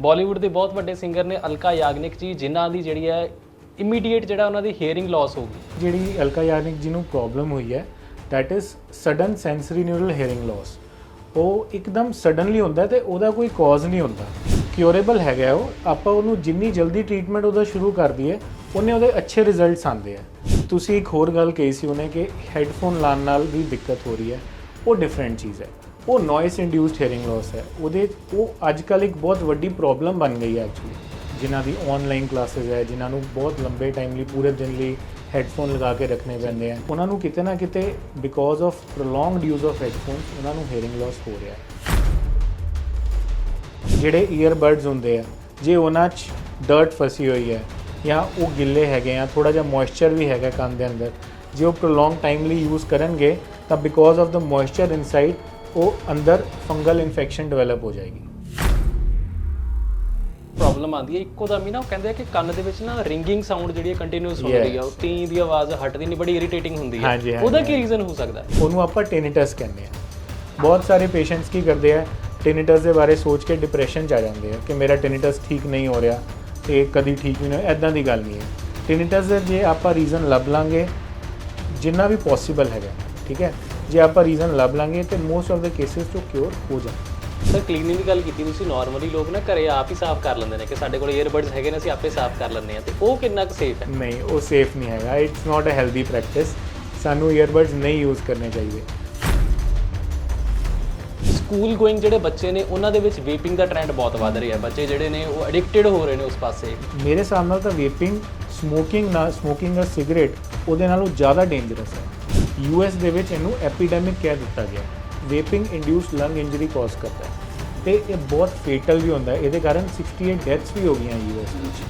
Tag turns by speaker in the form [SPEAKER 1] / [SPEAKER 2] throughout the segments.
[SPEAKER 1] ਬਾਲੀਵੁੱਡ ਦੇ ਬਹੁਤ ਵੱਡੇ ਸਿੰਗਰ ਨੇ ਅਲਕਾ ਯਾਗਨਿਕ ਜੀ, ਜਿਨ੍ਹਾਂ ਦੀ ਜਿਹੜੀ ਹੈ ਇਮੀਡੀਏਟ ਜਿਹੜਾ ਉਹਨਾਂ ਦੀ ਹੀਅਰਿੰਗ ਲਾਸ ਹੋ ਗਈ।
[SPEAKER 2] ਜਿਹੜੀ ਅਲਕਾ ਯਾਗਨਿਕ ਜੀ ਨੂੰ ਪ੍ਰੋਬਲਮ ਹੋਈ ਹੈ, that is sudden sensory neural hearing loss ਉਹ ਇੱਕਦਮ ਸਡਨਲੀ ਹੁੰਦਾ ਹੈ ਤੇ ਉਹਦਾ ਕੋਈ ਕਾਜ਼ ਨਹੀਂ ਹੁੰਦਾ। ਕਿਉਰੇਬਲ ਹੈਗਾ ਉਹ। ਆਪਾਂ ਉਹਨੂੰ ਜਿੰਨੀ ਜਲਦੀ ਟ੍ਰੀਟਮੈਂਟ ਉਹਦਾ ਸ਼ੁਰੂ ਕਰ ਦਈਏ, ਉਹਨੇ ਉਹਦੇ ਅੱਛੇ ਰਿਜ਼ਲਟਸ ਆਉਂਦੇ ਆ। ਤੁਸੀਂ ਇੱਕ ਹੋਰ ਗੱਲ ਕਹੀ ਸੀ ਉਹਨੇ ਕਿ ਹੈੱਡਫੋਨ ਲਾਉਣ ਨਾਲ ਵੀ ਦਿੱਕਤ ਹੋ ਰਹੀ ਹੈ। ਉਹ ਡਿਫਰੈਂਟ ਚੀਜ਼ ਹੈ। ਉਹ ਨੋਇਸ ਇੰਡਿਊਸਡ ਹੀਅਰਿੰਗ ਲਾਸ ਹੈ। ਉਹਦੇ ਉਹ ਅੱਜ ਕੱਲ੍ਹ ਇੱਕ ਬਹੁਤ ਵੱਡੀ ਪ੍ਰੋਬਲਮ ਬਣ ਗਈ ਹੈ ਐਕਚੁਅਲੀ ਜਿਨ੍ਹਾਂ ਦੀ ਆਨਲਾਈਨ ਕਲਾਸਿਸ ਹੈ, ਜਿਨ੍ਹਾਂ ਨੂੰ ਬਹੁਤ ਲੰਬੇ ਟਾਈਮ ਲਈ, ਪੂਰੇ ਦਿਨ ਲਈ ਹੈੱਡਫੋਨ ਲਗਾ ਕੇ ਰੱਖਣੇ ਪੈਂਦੇ ਆ। ਉਹਨਾਂ ਨੂੰ ਕਿਤੇ ਨਾ ਕਿਤੇ because of prolonged use of headphones ਉਹਨਾਂ ਨੂੰ ਹੀਅਰਿੰਗ ਲਾਸ ਹੋ ਰਿਹਾ ਹੈ। ਜਿਹੜੇ ਈਅਰਬਡਸ ਹੁੰਦੇ ਆ, ਜੇ ਉਹਨਾਂ 'ਚ ਡਰਟ ਫਸੀ ਹੋਈ ਹੈ ਜਾਂ ਉਹ ਗਿੱਲੇ ਹੈਗੇ ਆ ਥੋੜਾ ਜਿਹਾ ਮੋਇਸਚਰ ਵੀ ਹੈਗਾ ਕੰਨ ਦੇ ਅੰਦਰ, ਜੇ ਉਹ ਪ੍ਰੋਲੋਂਗ ਟਾਈਮ ਲਈ ਯੂਜ਼ ਕਰਨਗੇ, ਤਾਂ because of the moisture inside ਉਹ ਅੰਦਰ ਫੰਗਲ ਇਨਫੈਕਸ਼ਨ ਡਿਵੈਲਪ ਹੋ ਜਾਏਗੀ।
[SPEAKER 1] ਪ੍ਰੋਬਲਮ ਆਉਂਦੀ ਹੈ। ਇੱਕੋ ਦਮ ਹੀ ਨਾ ਉਹ ਕਹਿੰਦੇ ਆ ਕਿ ਕੰਨ ਦੇ ਵਿੱਚ ਨਾ ਰਿੰਗਿੰਗ ਸਾਊਂਡ ਜਿਹੜੀ ਹੈ ਕੰਟੀਨਿਊਸ ਹੁੰਦੀ ਆ।
[SPEAKER 2] Yes.
[SPEAKER 1] ਉਹ ਟੀ ਦੀ ਆਵਾਜ਼ ਹਟਦੀ ਨਹੀਂ ਬੜੀ ਇਰੀਟੇਟਿੰਗ ਹੁੰਦੀ ਹੈ
[SPEAKER 2] ਹਾਂਜੀ,
[SPEAKER 1] ਉਹਦਾ ਕੀ ਰੀਜ਼ਨ ਹੋ ਸਕਦਾ ਹੈ?
[SPEAKER 2] ਉਹਨੂੰ ਆਪਾਂ ਟਿਨਿਟਸ ਕਹਿੰਦੇ ਆ। ਬਹੁਤ ਸਾਰੇ ਪੇਸ਼ੈਂਟਸ ਕੀ ਕਰਦੇ ਆ ਟਿਨਿਟਸ ਦੇ ਬਾਰੇ ਸੋਚ ਕੇ ਡਿਪਰੈਸ਼ਨ 'ਚ ਆ ਜਾਂਦੇ ਆ ਕਿ ਮੇਰਾ ਟਿਨਿਟਸ ਠੀਕ ਨਹੀਂ ਹੋ ਰਿਹਾ ਤੇ ਕਦੀ ਠੀਕ ਨਹੀਂ ਹੋਇਆ ਐਦਾਂ ਦੀ ਗੱਲ ਨਹੀਂ ਹੈ। ਟਿਨਿਟਸ ਦੇ ਜੇ ਆਪਾਂ ਰੀਜ਼ਨ ਲੱਭ ਲਾਂਗੇ ਜਿੰਨਾ ਵੀ ਪੋਸੀਬਲ ਹੈਗਾ ਠੀਕ ਹੈ? ਜੇ ਆਪਾਂ ਰੀਜ਼ਨ ਲੱਭ ਲਾਂਗੇ ਤੇ ਮੋਸਟ ਆਫ ਦਾ ਕੇਸਿਸ ਤੋਂ ਕਿਉਰ ਹੋ ਜਾਂਦੇ
[SPEAKER 1] ਸਰ ਕਲੀਨਿੰਗ ਦੀ ਗੱਲ ਕੀਤੀ ਤੁਸੀਂ ਨਾਰਮਲੀ ਲੋਕ ਨਾ ਘਰੇ ਆਪ ਹੀ ਸਾਫ਼ ਕਰ ਲੈਂਦੇ ਨੇ ਕਿ ਸਾਡੇ ਕੋਲ ਈਅਰਬਡਸ ਹੈਗੇ ਨੇ ਅਸੀਂ ਆਪੇ ਸਾਫ਼ ਕਰ ਲੈਂਦੇ ਆ ਤੇ ਉਹ ਕਿੰਨਾ ਕੁ ਸੇਫ ਹੈ?
[SPEAKER 2] ਨਹੀਂ ਉਹ ਸੇਫ ਨਹੀਂ ਹੈਗਾ। It's not a healthy practice ਸਾਨੂੰ ਈਅਰਬਡਸ ਨਹੀਂ ਯੂਜ਼ ਕਰਨੇ ਚਾਹੀਦੇ।
[SPEAKER 1] ਸਕੂਲ ਗੋਇੰਗ ਜਿਹੜੇ ਬੱਚੇ ਨੇ ਉਹਨਾਂ ਦੇ ਵਿੱਚ ਵੇਪਿੰਗ ਦਾ ਟ੍ਰੈਂਡ ਬਹੁਤ ਵੱਧ ਰਿਹਾ ਹੈ। ਬੱਚੇ ਜਿਹੜੇ ਨੇ ਉਹ ਐਡਿਕਟਡ ਹੋ ਰਹੇ ਨੇ ਉਸ ਪਾਸੇ।
[SPEAKER 2] ਮੇਰੇ ਹਿਸਾਬ ਨਾਲ ਤਾਂ ਵੇਪਿੰਗ ਸਮੋਕਿੰਗ ਨਾਲ ਸਮੋਕਿੰਗ ਅ ਸਿਗਰਟ ਉਹਦੇ ਨਾਲੋਂ ਜ਼ਿਆਦਾ ਡੇਂਜਰਸ ਹੈ। ਯੂਐਸ ਦੇ ਵਿੱਚ ਇਹਨੂੰ ਐਪੀਡੈਮਿਕ ਕਹਿ ਦਿੱਤਾ ਗਿਆ। ਵੇਪਿੰਗ ਇੰਡਿਊਸਡ ਲੰਗ ਇੰਜਰੀ ਕਾਜ਼ ਕਰਦਾ ਹੈ। ਤੇ ਇਹ ਬਹੁਤ ਫੇਟਲ ਵੀ ਹੁੰਦਾ ਹੈ। ਇਹਦੇ ਕਾਰਨ 68 ਡੈਥਸ ਵੀ ਹੋ ਗਈਆਂ ਯੂਐਸ ਵਿੱਚ।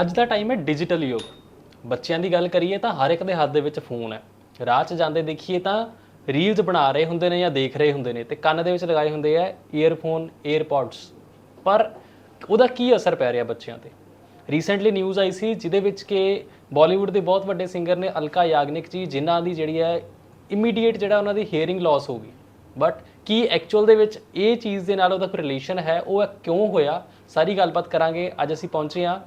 [SPEAKER 1] ਅੱਜ ਦਾ ਟਾਈਮ ਹੈ ਡਿਜੀਟਲ ਯੁੱਗ। ਬੱਚਿਆਂ ਦੀ ਗੱਲ ਕਰੀਏ ਤਾਂ ਹਰ ਇੱਕ ਦੇ ਹੱਥ ਦੇ ਵਿੱਚ ਫੋਨ ਹੈ। ਰਾਹ 'ਚ ਜਾਂਦੇ ਦੇਖੀਏ ਤਾਂ ਰੀਲਸ ਬਣਾ ਰਹੇ ਹੁੰਦੇ ਨੇ ਜਾਂ ਦੇਖ ਰਹੇ ਹੁੰਦੇ ਨੇ ਤੇ ਕੰਨ ਦੇ ਵਿੱਚ ਲਗਾਏ ਹੁੰਦੇ ਆ ਈਅਰਫੋਨ ਏਅਰਪੋਡਸ ਪਰ ਉਹਦਾ ਕੀ ਅਸਰ ਪੈ ਰਿਹਾ ਬੱਚਿਆਂ ਤੇ? ਰੀਸੈਂਟਲੀ ਨਿਊਜ਼ ਆਈ ਸੀ ਜਿਹਦੇ ਵਿੱਚ ਕਿ ਬਾਲੀਵੁੱਡ ਦੇ ਬਹੁਤ ਵੱਡੇ ਸਿੰਗਰ ਨੇ ਅਲਕਾ ਯਾਗਨਿਕ ਜੀ, ਜਿਨ੍ਹਾਂ ਦੀ ਜਿਹੜੀ ਹੈ ਇਮੀਡੀਏਟ ਜਿਹੜਾ ਉਹਨਾਂ ਦੀ ਹੀਅਰਿੰਗ ਲਾਸ ਹੋ ਗਈ। ਬਟ ਕੀ ਐਕਚੁਅਲ ਦੇ ਵਿੱਚ ਇਹ ਚੀਜ਼ ਦੇ ਨਾਲ ਉਹਦਾ ਕੋਈ ਰਿਲੇਸ਼ਨ ਹੈ? ਉਹ ਕਿਉਂ ਹੋਇਆ? ਸਾਰੀ ਗੱਲਬਾਤ ਕਰਾਂਗੇ। ਅੱਜ ਅਸੀਂ ਪਹੁੰਚੇ ਹਾਂ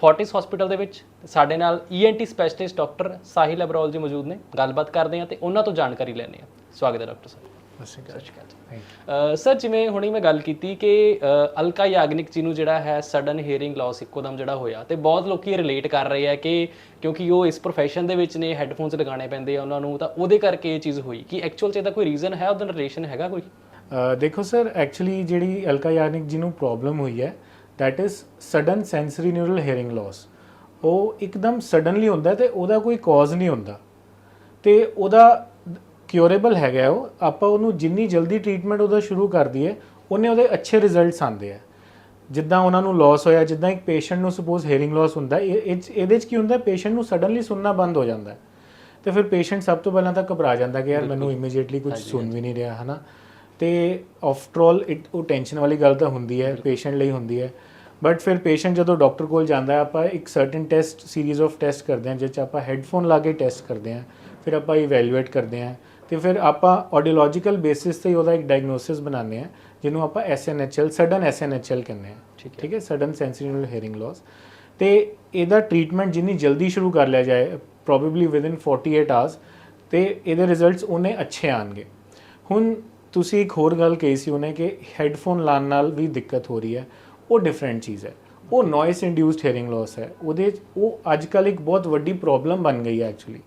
[SPEAKER 1] ਫੋਰਟਿਸ ਹਸਪੀਟਲ ਦੇ ਵਿੱਚ। ਸਾਡੇ ਨਾਲ ENT specialist doctor Sahil Abrol ji ਮੌਜੂਦ ਨੇ। ਗੱਲਬਾਤ ਕਰਦੇ ਹਾਂ ਤੇ ਉਹਨਾਂ ਤੋਂ ਜਾਣਕਾਰੀ ਲੈਣੇ ਆ ਸਵਾਗਤ ਹੈ ਡਾਕਟਰ ਸਾਹਿਬ।
[SPEAKER 2] ਸਤਿ ਸ਼੍ਰੀ ਅਕਾਲ।
[SPEAKER 1] ਸਰ ਜਿਵੇਂ ਹੁਣੀ ਮੈਂ ਗੱਲ ਕੀਤੀ ਕਿ ਅਲਕਾ ਯਾਗਨਿਕ ਜੀ ਨੂੰ ਜਿਹੜਾ ਹੈ ਸਡਨ ਹੀਅਰਿੰਗ ਲਾਸ ਇੱਕੋਦਮ ਜਿਹੜਾ ਹੋਇਆ ਤੇ ਬਹੁਤ ਲੋਕੀ ਰਿਲੇਟ ਕਰ ਰਹੇ ਆ ਕਿ ਕਿਉਂਕਿ ਉਹ ਇਸ profession ਦੇ ਵਿੱਚ ਨੇ ਹੈੱਡਫੋਨਸ ਲਗਾਉਣੇ ਪੈਂਦੇ ਆ ਉਹਨਾਂ ਨੂੰ ਤਾਂ ਉਹਦੇ ਕਰਕੇ ਇਹ ਚੀਜ਼ ਹੋਈ। ਕਿ ਐਕਚੁਅਲ ਚ ਇਹਦਾ ਕੋਈ ਰੀਜ਼ਨ ਹੈ? ਉਹਦਾ ਰਿਲੇਸ਼ਨ ਹੈਗਾ ਕੋਈ?
[SPEAKER 2] ਦੇਖੋ ਸਰ ਐਕਚੁਅਲੀ ਜਿਹੜੀ ਅਲਕਾ ਯਾਗਨਿਕ ਜੀ ਨੂੰ ਪ੍ਰੋਬਲਮ ਹੋਈ ਹੈ that is sudden sensory neural hearing loss ਉਹ ਇੱਕਦਮ ਸਡਨਲੀ ਹੁੰਦਾ ਤੇ ਉਹਦਾ ਕੋਈ ਕਾਜ਼ ਨਹੀਂ ਹੁੰਦਾ। ਤੇ ਉਹਦਾ ਕਿਉਰੇਬਲ ਹੈਗਾ ਉਹ ਆਪਾਂ ਉਹਨੂੰ ਜਿੰਨੀ ਜਲਦੀ ਟ੍ਰੀਟਮੈਂਟ ਉਹਦਾ ਸ਼ੁਰੂ ਕਰ ਦਈਏ ਉਹਨੇ ਉਹਦੇ ਅੱਛੇ ਰਿਜ਼ਲਟਸ ਆਉਂਦੇ ਆ। ਜਿੱਦਾਂ ਉਹਨਾਂ ਨੂੰ ਲਾਸ ਹੋਇਆ ਜਿੱਦਾਂ ਇੱਕ ਪੇਸ਼ੈਂਟ ਨੂੰ ਸਪੋਜ਼ ਹੀਅਰਿੰਗ ਲਾਸ ਹੁੰਦਾ ਇਹ ਇਹਦੇ 'ਚ ਕੀ ਹੁੰਦਾ ਪੇਸ਼ੈਂਟ ਨੂੰ ਸਡਨਲੀ ਸੁਣਨਾ ਬੰਦ ਹੋ ਜਾਂਦਾ। ਤੇ ਫਿਰ ਪੇਸ਼ੈਂਟ ਸਭ ਤੋਂ ਪਹਿਲਾਂ ਤਾਂ ਘਬਰਾ ਜਾਂਦਾ ਕਿ ਯਾਰ ਮੈਨੂੰ ਇਮੀਡੀਏਟਲੀ ਕੁਝ ਸੁਣ ਵੀ ਨਹੀਂ ਰਿਹਾ ਹਨਾ। ਤੇ ਆਫਟਰ ਆਲ ਇਟ ਉਹ ਟੈਨਸ਼ਨ ਵਾਲੀ ਗੱਲ ਤਾਂ ਹੁੰਦੀ ਹੈ ਪੇਸ਼ੈਂਟ ਲਈ ਹੁੰਦੀ ਹੈ। ਬਟ ਫਿਰ ਪੇਸ਼ੈਂਟ ਜਦੋਂ ਡਾਕਟਰ ਕੋਲ ਜਾਂਦਾ ਹੈ ਆਪਾਂ ਇੱਕ certain test series of test ਕਰਦੇ ਹਾਂ ਜਿਸ 'ਚ ਆਪਾਂ ਹੈੱਡਫੋਨ ਲਾ ਕੇ ਟੈਸਟ ਕਰਦੇ ਹਾਂ ਫਿਰ ਆਪਾਂ ਇਵੈਲੂਏਟ ਕਰਦੇ ਹਾਂ। ਤੇ ਫਿਰ ਆਪਾਂ ਆਡੀਓਲੋਜੀਕਲ ਬੇਸਿਸ ਤੇ ਉਹਦਾ ਇੱਕ ਡਾਇਗਨੋਸਿਸ ਬਣਾਉਂਦੇ ਹਾਂ ਜਿਹਨੂੰ ਆਪਾਂ SNHL ਸਡਨ SNHL ਕਹਿੰਦੇ ਹਾਂ।
[SPEAKER 1] ਠੀਕ
[SPEAKER 2] ਠੀਕ ਹੈ? ਸਡਨ ਸੈਂਸਿਟਿਵ ਹੀਅਰਿੰਗ ਲਾਸ ਤੇ ਇਹਦਾ ਟ੍ਰੀਟਮੈਂਟ ਜਿੰਨੀ ਜਲਦੀ ਸ਼ੁਰੂ ਕਰ ਲਿਆ ਜਾਏ ਪ੍ਰੋਬੇਬਲੀ ਵਿਦਿਨ 48 ਆਵਰਸ ਤੇ ਇਹਦੇ ਰਿਜ਼ਲਟਸ ਉਹਨੇ ਅੱਛੇ ਆਣਗੇ ਹੁਣ ਤੁਸੀਂ ਇੱਕ ਹੋਰ ਗੱਲ ਕਹੀ ਸੀ ਉਹਨੇ ਕਿ ਹੈੱਡਫੋਨ ਲਾਉਣ ਨਾਲ ਵੀ ਦਿੱਕਤ ਹੋ ਰਹੀ ਹੈ। ਉਹ ਡਿਫਰੈਂਟ ਚੀਜ਼ ਹੈ। ਉਹ ਨੋਇਸ ਇੰਡਿਊਸਡ ਹੀਅਰਿੰਗ ਲਾਸ ਹੈ। ਉਹਦੇ ਉਹ ਅੱਜ ਕੱਲ੍ਹ ਇੱਕ ਬਹੁਤ ਵੱਡੀ ਪ੍ਰੋਬਲਮ ਬਣ ਗਈ ਹੈ ਐਕਚੁਅਲੀ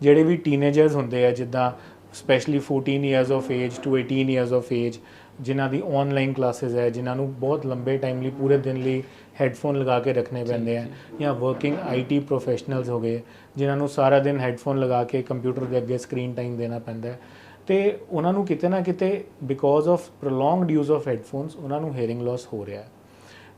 [SPEAKER 2] ਜਿਹੜੇ ਵੀ ਟੀਨੇਜਰਸ ਹੁੰਦੇ ਆ ਜਿੱਦਾਂ specially 14 years of age to 18 years of age ਜਿਨ੍ਹਾਂ ਦੀ ਆਨਲਾਈਨ ਕਲਾਸਿਸ ਹੈ ਜਿਨ੍ਹਾਂ ਨੂੰ ਬਹੁਤ ਲੰਬੇ ਟਾਈਮ ਲਈ ਪੂਰੇ ਦਿਨ ਲਈ ਹੈੱਡਫੋਨ ਲਗਾ ਕੇ ਰੱਖਣੇ ਪੈਂਦੇ ਆ ਜਾਂ। ਵਰਕਿੰਗ ਆਈਟੀ ਪ੍ਰੋਫੈਸ਼ਨਲਸ ਹੋ ਗਏ ਜਿਨ੍ਹਾਂ ਨੂੰ ਸਾਰਾ ਦਿਨ ਹੈੱਡਫੋਨ ਲਗਾ ਕੇ ਕੰਪਿਊਟਰ ਦੇ ਅੱਗੇ ਸਕਰੀਨ ਟਾਈਮ ਦੇਣਾ ਪੈਂਦਾ ਹੈ। ਤੇ ਉਹਨਾਂ ਨੂੰ ਕਿਤੇ ਨਾ ਕਿਤੇ because of prolonged use of headphones ਉਹਨਾਂ ਨੂੰ ਹੀਅਰਿੰਗ ਲਾਸ ਹੋ ਰਿਹਾ ਹੈ।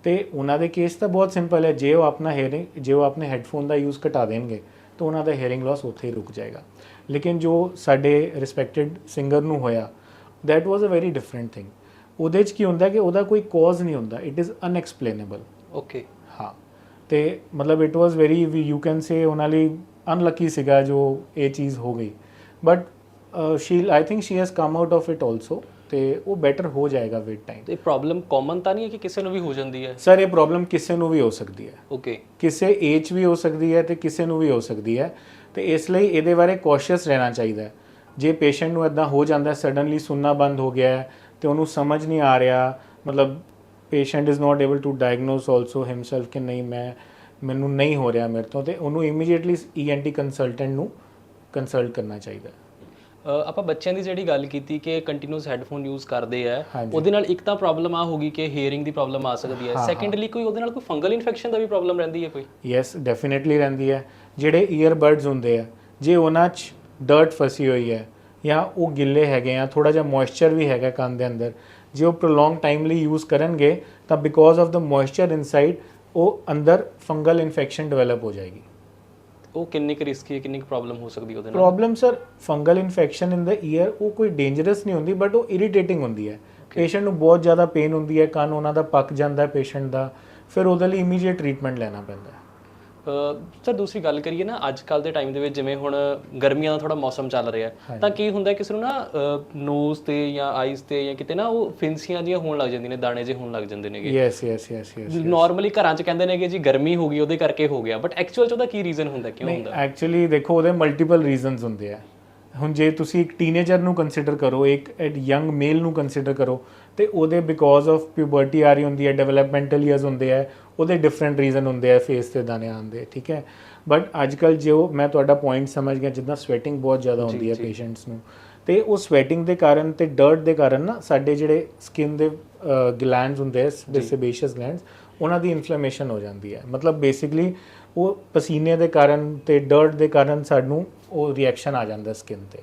[SPEAKER 2] ਤੇ ਉਹਨਾਂ ਦੇ ਕੇਸ ਤਾਂ ਬਹੁਤ ਸਿੰਪਲ ਹੈ ਜੇ ਉਹ ਆਪਣਾ ਹੀਅਰਿੰਗ ਜੇ ਉਹ ਆਪਣੇ ਹੈੱਡਫੋਨ ਦਾ ਯੂਜ਼ ਘਟਾ ਦੇਣਗੇ ਤਾਂ ਉਹਨਾਂ ਦਾ ਹੀਅਰਿੰਗ ਲਾਸ ਉੱਥੇ ਹੀ ਰੁਕ ਜਾਏਗਾ। ਲੇਕਿਨ ਜੋ ਸਾਡੇ ਰਿਸਪੈਕਟਡ ਸਿੰਗਰ ਨੂੰ ਹੋਇਆ that was a very different thing. ਉਹਦੇ 'ਚ ਕੀ ਹੁੰਦਾ ਕਿ ਉਹਦਾ ਕੋਈ ਕਾਜ਼ ਨਹੀਂ ਹੁੰਦਾ ਇਟ ਇਜ਼ ਅਨਐਕਸਪਲੇਨੇਬਲ
[SPEAKER 1] ਓਕੇ
[SPEAKER 2] ਹਾਂ। ਤੇ ਮਤਲਬ it was very you can say ਉਹਨਾਂ ਲਈ ਅਨਲੱਕੀ ਸੀਗਾ ਜੋ ਇਹ ਚੀਜ਼ ਹੋ ਗਈ। But she I think she has come out of it also ਤੇ ਉਹ ਬੈਟਰ ਹੋ ਜਾਏਗਾ ਵਿਦ ਟਾਈਮ
[SPEAKER 1] ਤੇ ਪ੍ਰੋਬਲਮ ਕਾਮਨ ਤਾਂ ਨਹੀਂ ਹੈ ਕਿ ਕਿਸੇ ਨੂੰ ਵੀ ਹੋ ਜਾਂਦੀ ਹੈ?
[SPEAKER 2] ਸਰ ਇਹ ਪ੍ਰੋਬਲਮ ਕਿਸੇ ਨੂੰ ਵੀ ਹੋ ਸਕਦੀ ਹੈ।
[SPEAKER 1] ਓਕੇ
[SPEAKER 2] ਕਿਸੇ ਏਜ ਵੀ ਹੋ ਸਕਦੀ ਹੈ ਤੇ ਕਿਸੇ ਨੂੰ ਵੀ ਹੋ ਸਕਦੀ ਹੈ। ਤੇ ਇਸ ਲਈ ਇਹਦੇ ਬਾਰੇ ਕੌਸ਼ੀਅਸ ਰਹਿਣਾ ਚਾਹੀਦਾ ਹੈ। ਜੇ ਪੇਸ਼ੈਂਟ ਨੂੰ ਇਦਾਂ ਹੋ ਜਾਂਦਾ ਸਡਨਲੀ ਸੁਣਨਾ ਬੰਦ ਹੋ ਗਿਆ ਹੈ ਤੇ ਉਹਨੂੰ ਸਮਝ ਨਹੀਂ ਆ ਰਿਹਾ ਮਤਲਬ patient is not able to diagnose also himself ਕਿ ਨਹੀਂ ਮੈਂ ਮੈਨੂੰ ਨਹੀਂ ਹੋ ਰਿਹਾ ਮੇਰੇ ਤੋਂ ਤੇ ਉਹਨੂੰ ਇਮੀਡੀਏਟਲੀ ਈਐਨਟੀ ਕੰਸਲਟੈਂਟ ਨੂੰ ਕੰਸਲਟ ਕਰਨਾ ਚਾਹੀਦਾ ਹੈ।
[SPEAKER 1] ਆਪਾਂ ਬੱਚਿਆਂ ਦੀ ਜਿਹੜੀ ਗੱਲ ਕੀਤੀ ਕਿ ਕੰਟੀਨਿਊਸ ਹੈੱਡਫੋਨ ਯੂਜ਼ ਕਰਦੇ ਆ। ਉਹਦੇ ਨਾਲ ਇੱਕ ਤਾਂ ਪ੍ਰੋਬਲਮ ਆ ਹੋਗੀ ਕਿ ਹੀਅਰਿੰਗ ਦੀ ਪ੍ਰੋਬਲਮ ਆ ਸਕਦੀ ਹੈ। ਸੈਕੰਡਲੀ ਕੋਈ ਉਹਦੇ ਨਾਲ ਕੋਈ ਫੰਗਲ ਇਨਫੈਕਸ਼ਨ ਦਾ ਵੀ ਪ੍ਰੋਬਲਮ ਰਹਿੰਦੀ ਹੈ ਕੋਈ?
[SPEAKER 2] ਯੈਸ ਡੈਫੀਨਿਟਲੀ ਰਹਿੰਦੀ ਹੈ। ਜਿਹੜੇ ਈਅਰਬਡਸ ਹੁੰਦੇ ਆ ਜੇ ਉਹਨਾਂ 'ਚ ਡਰਟ ਫਸੀ ਹੋਈ ਹੈ ਜਾਂ ਉਹ ਗਿੱਲੇ ਹੈਗੇ ਆ ਥੋੜਾ ਜਿਹਾ ਮੋਇਸਚਰ ਵੀ ਹੈਗਾ ਕੰਨ ਦੇ ਅੰਦਰ ਜੇ ਉਹ ਪ੍ਰੋਲੋਂਗ ਟਾਈਮ ਲਈ ਯੂਜ਼ ਕਰਨਗੇ ਤਾਂ because of the moisture inside ਉਹ ਅੰਦਰ ਫੰਗਲ ਇਨਫੈਕਸ਼ਨ ਡਿਵੈਲਪ ਹੋ ਜਾਏਗੀ।
[SPEAKER 1] ਉਹ ਕਿੰਨੀ ਕੁ ਰਿਸਕੀ ਹੈ ਕਿੰਨੀ ਕੁ ਪ੍ਰੋਬਲਮ ਹੋ ਸਕਦੀ ਉਹਦੇ ਨਾਲ?
[SPEAKER 2] Problem sir fungal infection in the ear ਉਹ ਕੋਈ ਡੇਂਜਰਸ ਨਹੀਂ ਹੁੰਦੀ ਬਟ ਉਹ ਇਰੀਟੇਟਿੰਗ ਹੁੰਦੀ ਹੈ। ਪੇਸ਼ੈਂਟ ਨੂੰ ਬਹੁਤ ਜ਼ਿਆਦਾ ਪੇਨ ਹੁੰਦੀ ਹੈ ਕੰਨ ਉਹਨਾਂ ਦਾ ਪੱਕ ਜਾਂਦਾ ਹੈ ਪੇਸ਼ੈਂਟ ਦਾ ਫਿਰ ਉਹਦੇ ਲਈ ਇਮੀਡੀਏਟ ਟ੍ਰੀਟਮੈਂਟ ਲੈਣਾ ਪੈਂਦਾ ਹੈ।
[SPEAKER 1] ਸਰ ਦੂਸਰੀ ਗੱਲ ਕਰੀਏ ਨਾ ਅੱਜ ਕੱਲ ਦੇ ਟਾਈਮ ਦੇ ਵਿੱਚ ਜਿਵੇਂ ਹੁਣ ਗਰਮੀਆਂ ਦਾ ਥੋੜਾ ਮੌਸਮ ਚੱਲ ਰਿਹਾ ਤਾਂ ਕੀ ਹੁੰਦਾ ਕਿਸੇ ਨੂੰ ਨਾ ਨੋਜ਼ ਤੇ ਜਾਂ ਆਈਜ਼ ਤੇ ਜਾਂ ਕਿਤੇ ਨਾ ਉਹ ਫਿੰਸੀਆਂ ਜੀਆਂ ਹੋਣ ਲੱਗ ਜਾਂਦੀਆਂ ਨੇ ਦਾਣੇ ਜਿਹੇ ਹੋਣ ਲੱਗ ਜਾਂਦੇ ਨੇਗੇ।
[SPEAKER 2] Yes yes yes yes
[SPEAKER 1] normally ਘਰਾਂ 'ਚ ਕਹਿੰਦੇ ਨੇ ਕਿ ਜੀ ਗਰਮੀ ਹੋ ਗਈ ਉਹਦੇ ਕਰਕੇ ਹੋ ਗਿਆ। ਬਟ ਐਕਚੁਅਲ 'ਚ ਉਹਦਾ ਕੀ ਰੀਜ਼ਨ ਹੁੰਦਾ ਕਿਉਂ ਹੁੰਦਾ?
[SPEAKER 2] ਐਕਚੁਅਲੀ ਦੇਖੋ ਉਹਦੇ ਮਲਟੀਪਲ ਰੀਜ਼ਨਸ ਹੁੰਦੇ ਆ। ਹੁਣ ਜੇ ਤੁਸੀਂ ਇੱਕ ਟੀਨੇਜਰ ਨੂੰ ਕੰਸੀਡਰ ਕਰੋ ਇੱਕ ਯੰਗ ਮੇਲ ਨੂੰ ਕੰਸੀਡਰ ਕਰੋ ਤੇ ਉਹਦੇ ਬਿਕੋਜ਼ ਆਫ ਪਿਊਬਰਟੀ ਆ ਰਹੀ ਹੁੰਦੀ ਹੈ ਡਿਵੈਲਪਮੈਂਟਲ ਇਅਰਸ ਹੁੰਦੇ ਆ ਉਹਦੇ ਡਿਫਰੈਂਟ ਰੀਜ਼ਨ ਹੁੰਦੇ ਆ ਫੇਸ ਤੇ ਦਾਣੇ ਆਉਂਦੇ ਠੀਕ ਹੈ? ਬਟ ਅੱਜ ਕੱਲ ਜੋ ਮੈਂ ਤੁਹਾਡਾ ਪੁਆਇੰਟ ਸਮਝ ਗਿਆ ਜਿੱਦਾਂ ਸਵੈਟਿੰਗ ਬਹੁਤ ਜ਼ਿਆਦਾ ਹੁੰਦੀ ਹੈ ਪੇਸ਼ੈਂਟਸ ਨੂੰ। ਤੇ ਉਹ ਸਵੈਟਿੰਗ ਦੇ ਕਾਰਨ ਤੇ ਡਰਟ ਦੇ ਕਾਰਨ ਨਾ ਸਾਡੇ ਜਿਹੜੇ ਸਕਿਨ ਦੇ ਗਲੈਂਡਸ ਹੁੰਦੇ ਆ ਸੇਬੇਸ਼ੀਅਸ ਗਲੈਂਡਸ ਉਹਨਾਂ ਦੀ ਇਨਫਲੇਮੇਸ਼ਨ ਹੋ ਜਾਂਦੀ ਹੈ ਮਤਲਬ ਬੇਸਿਕਲੀ ਉਹ ਪਸੀਨੇ ਦੇ ਕਾਰਨ ਤੇ ਡਰਟ ਦੇ ਕਾਰਨ ਸਾਨੂੰ ਉਹ ਰਿਐਕਸ਼ਨ ਆ ਜਾਂਦਾ ਸਕਿਨ ਤੇ।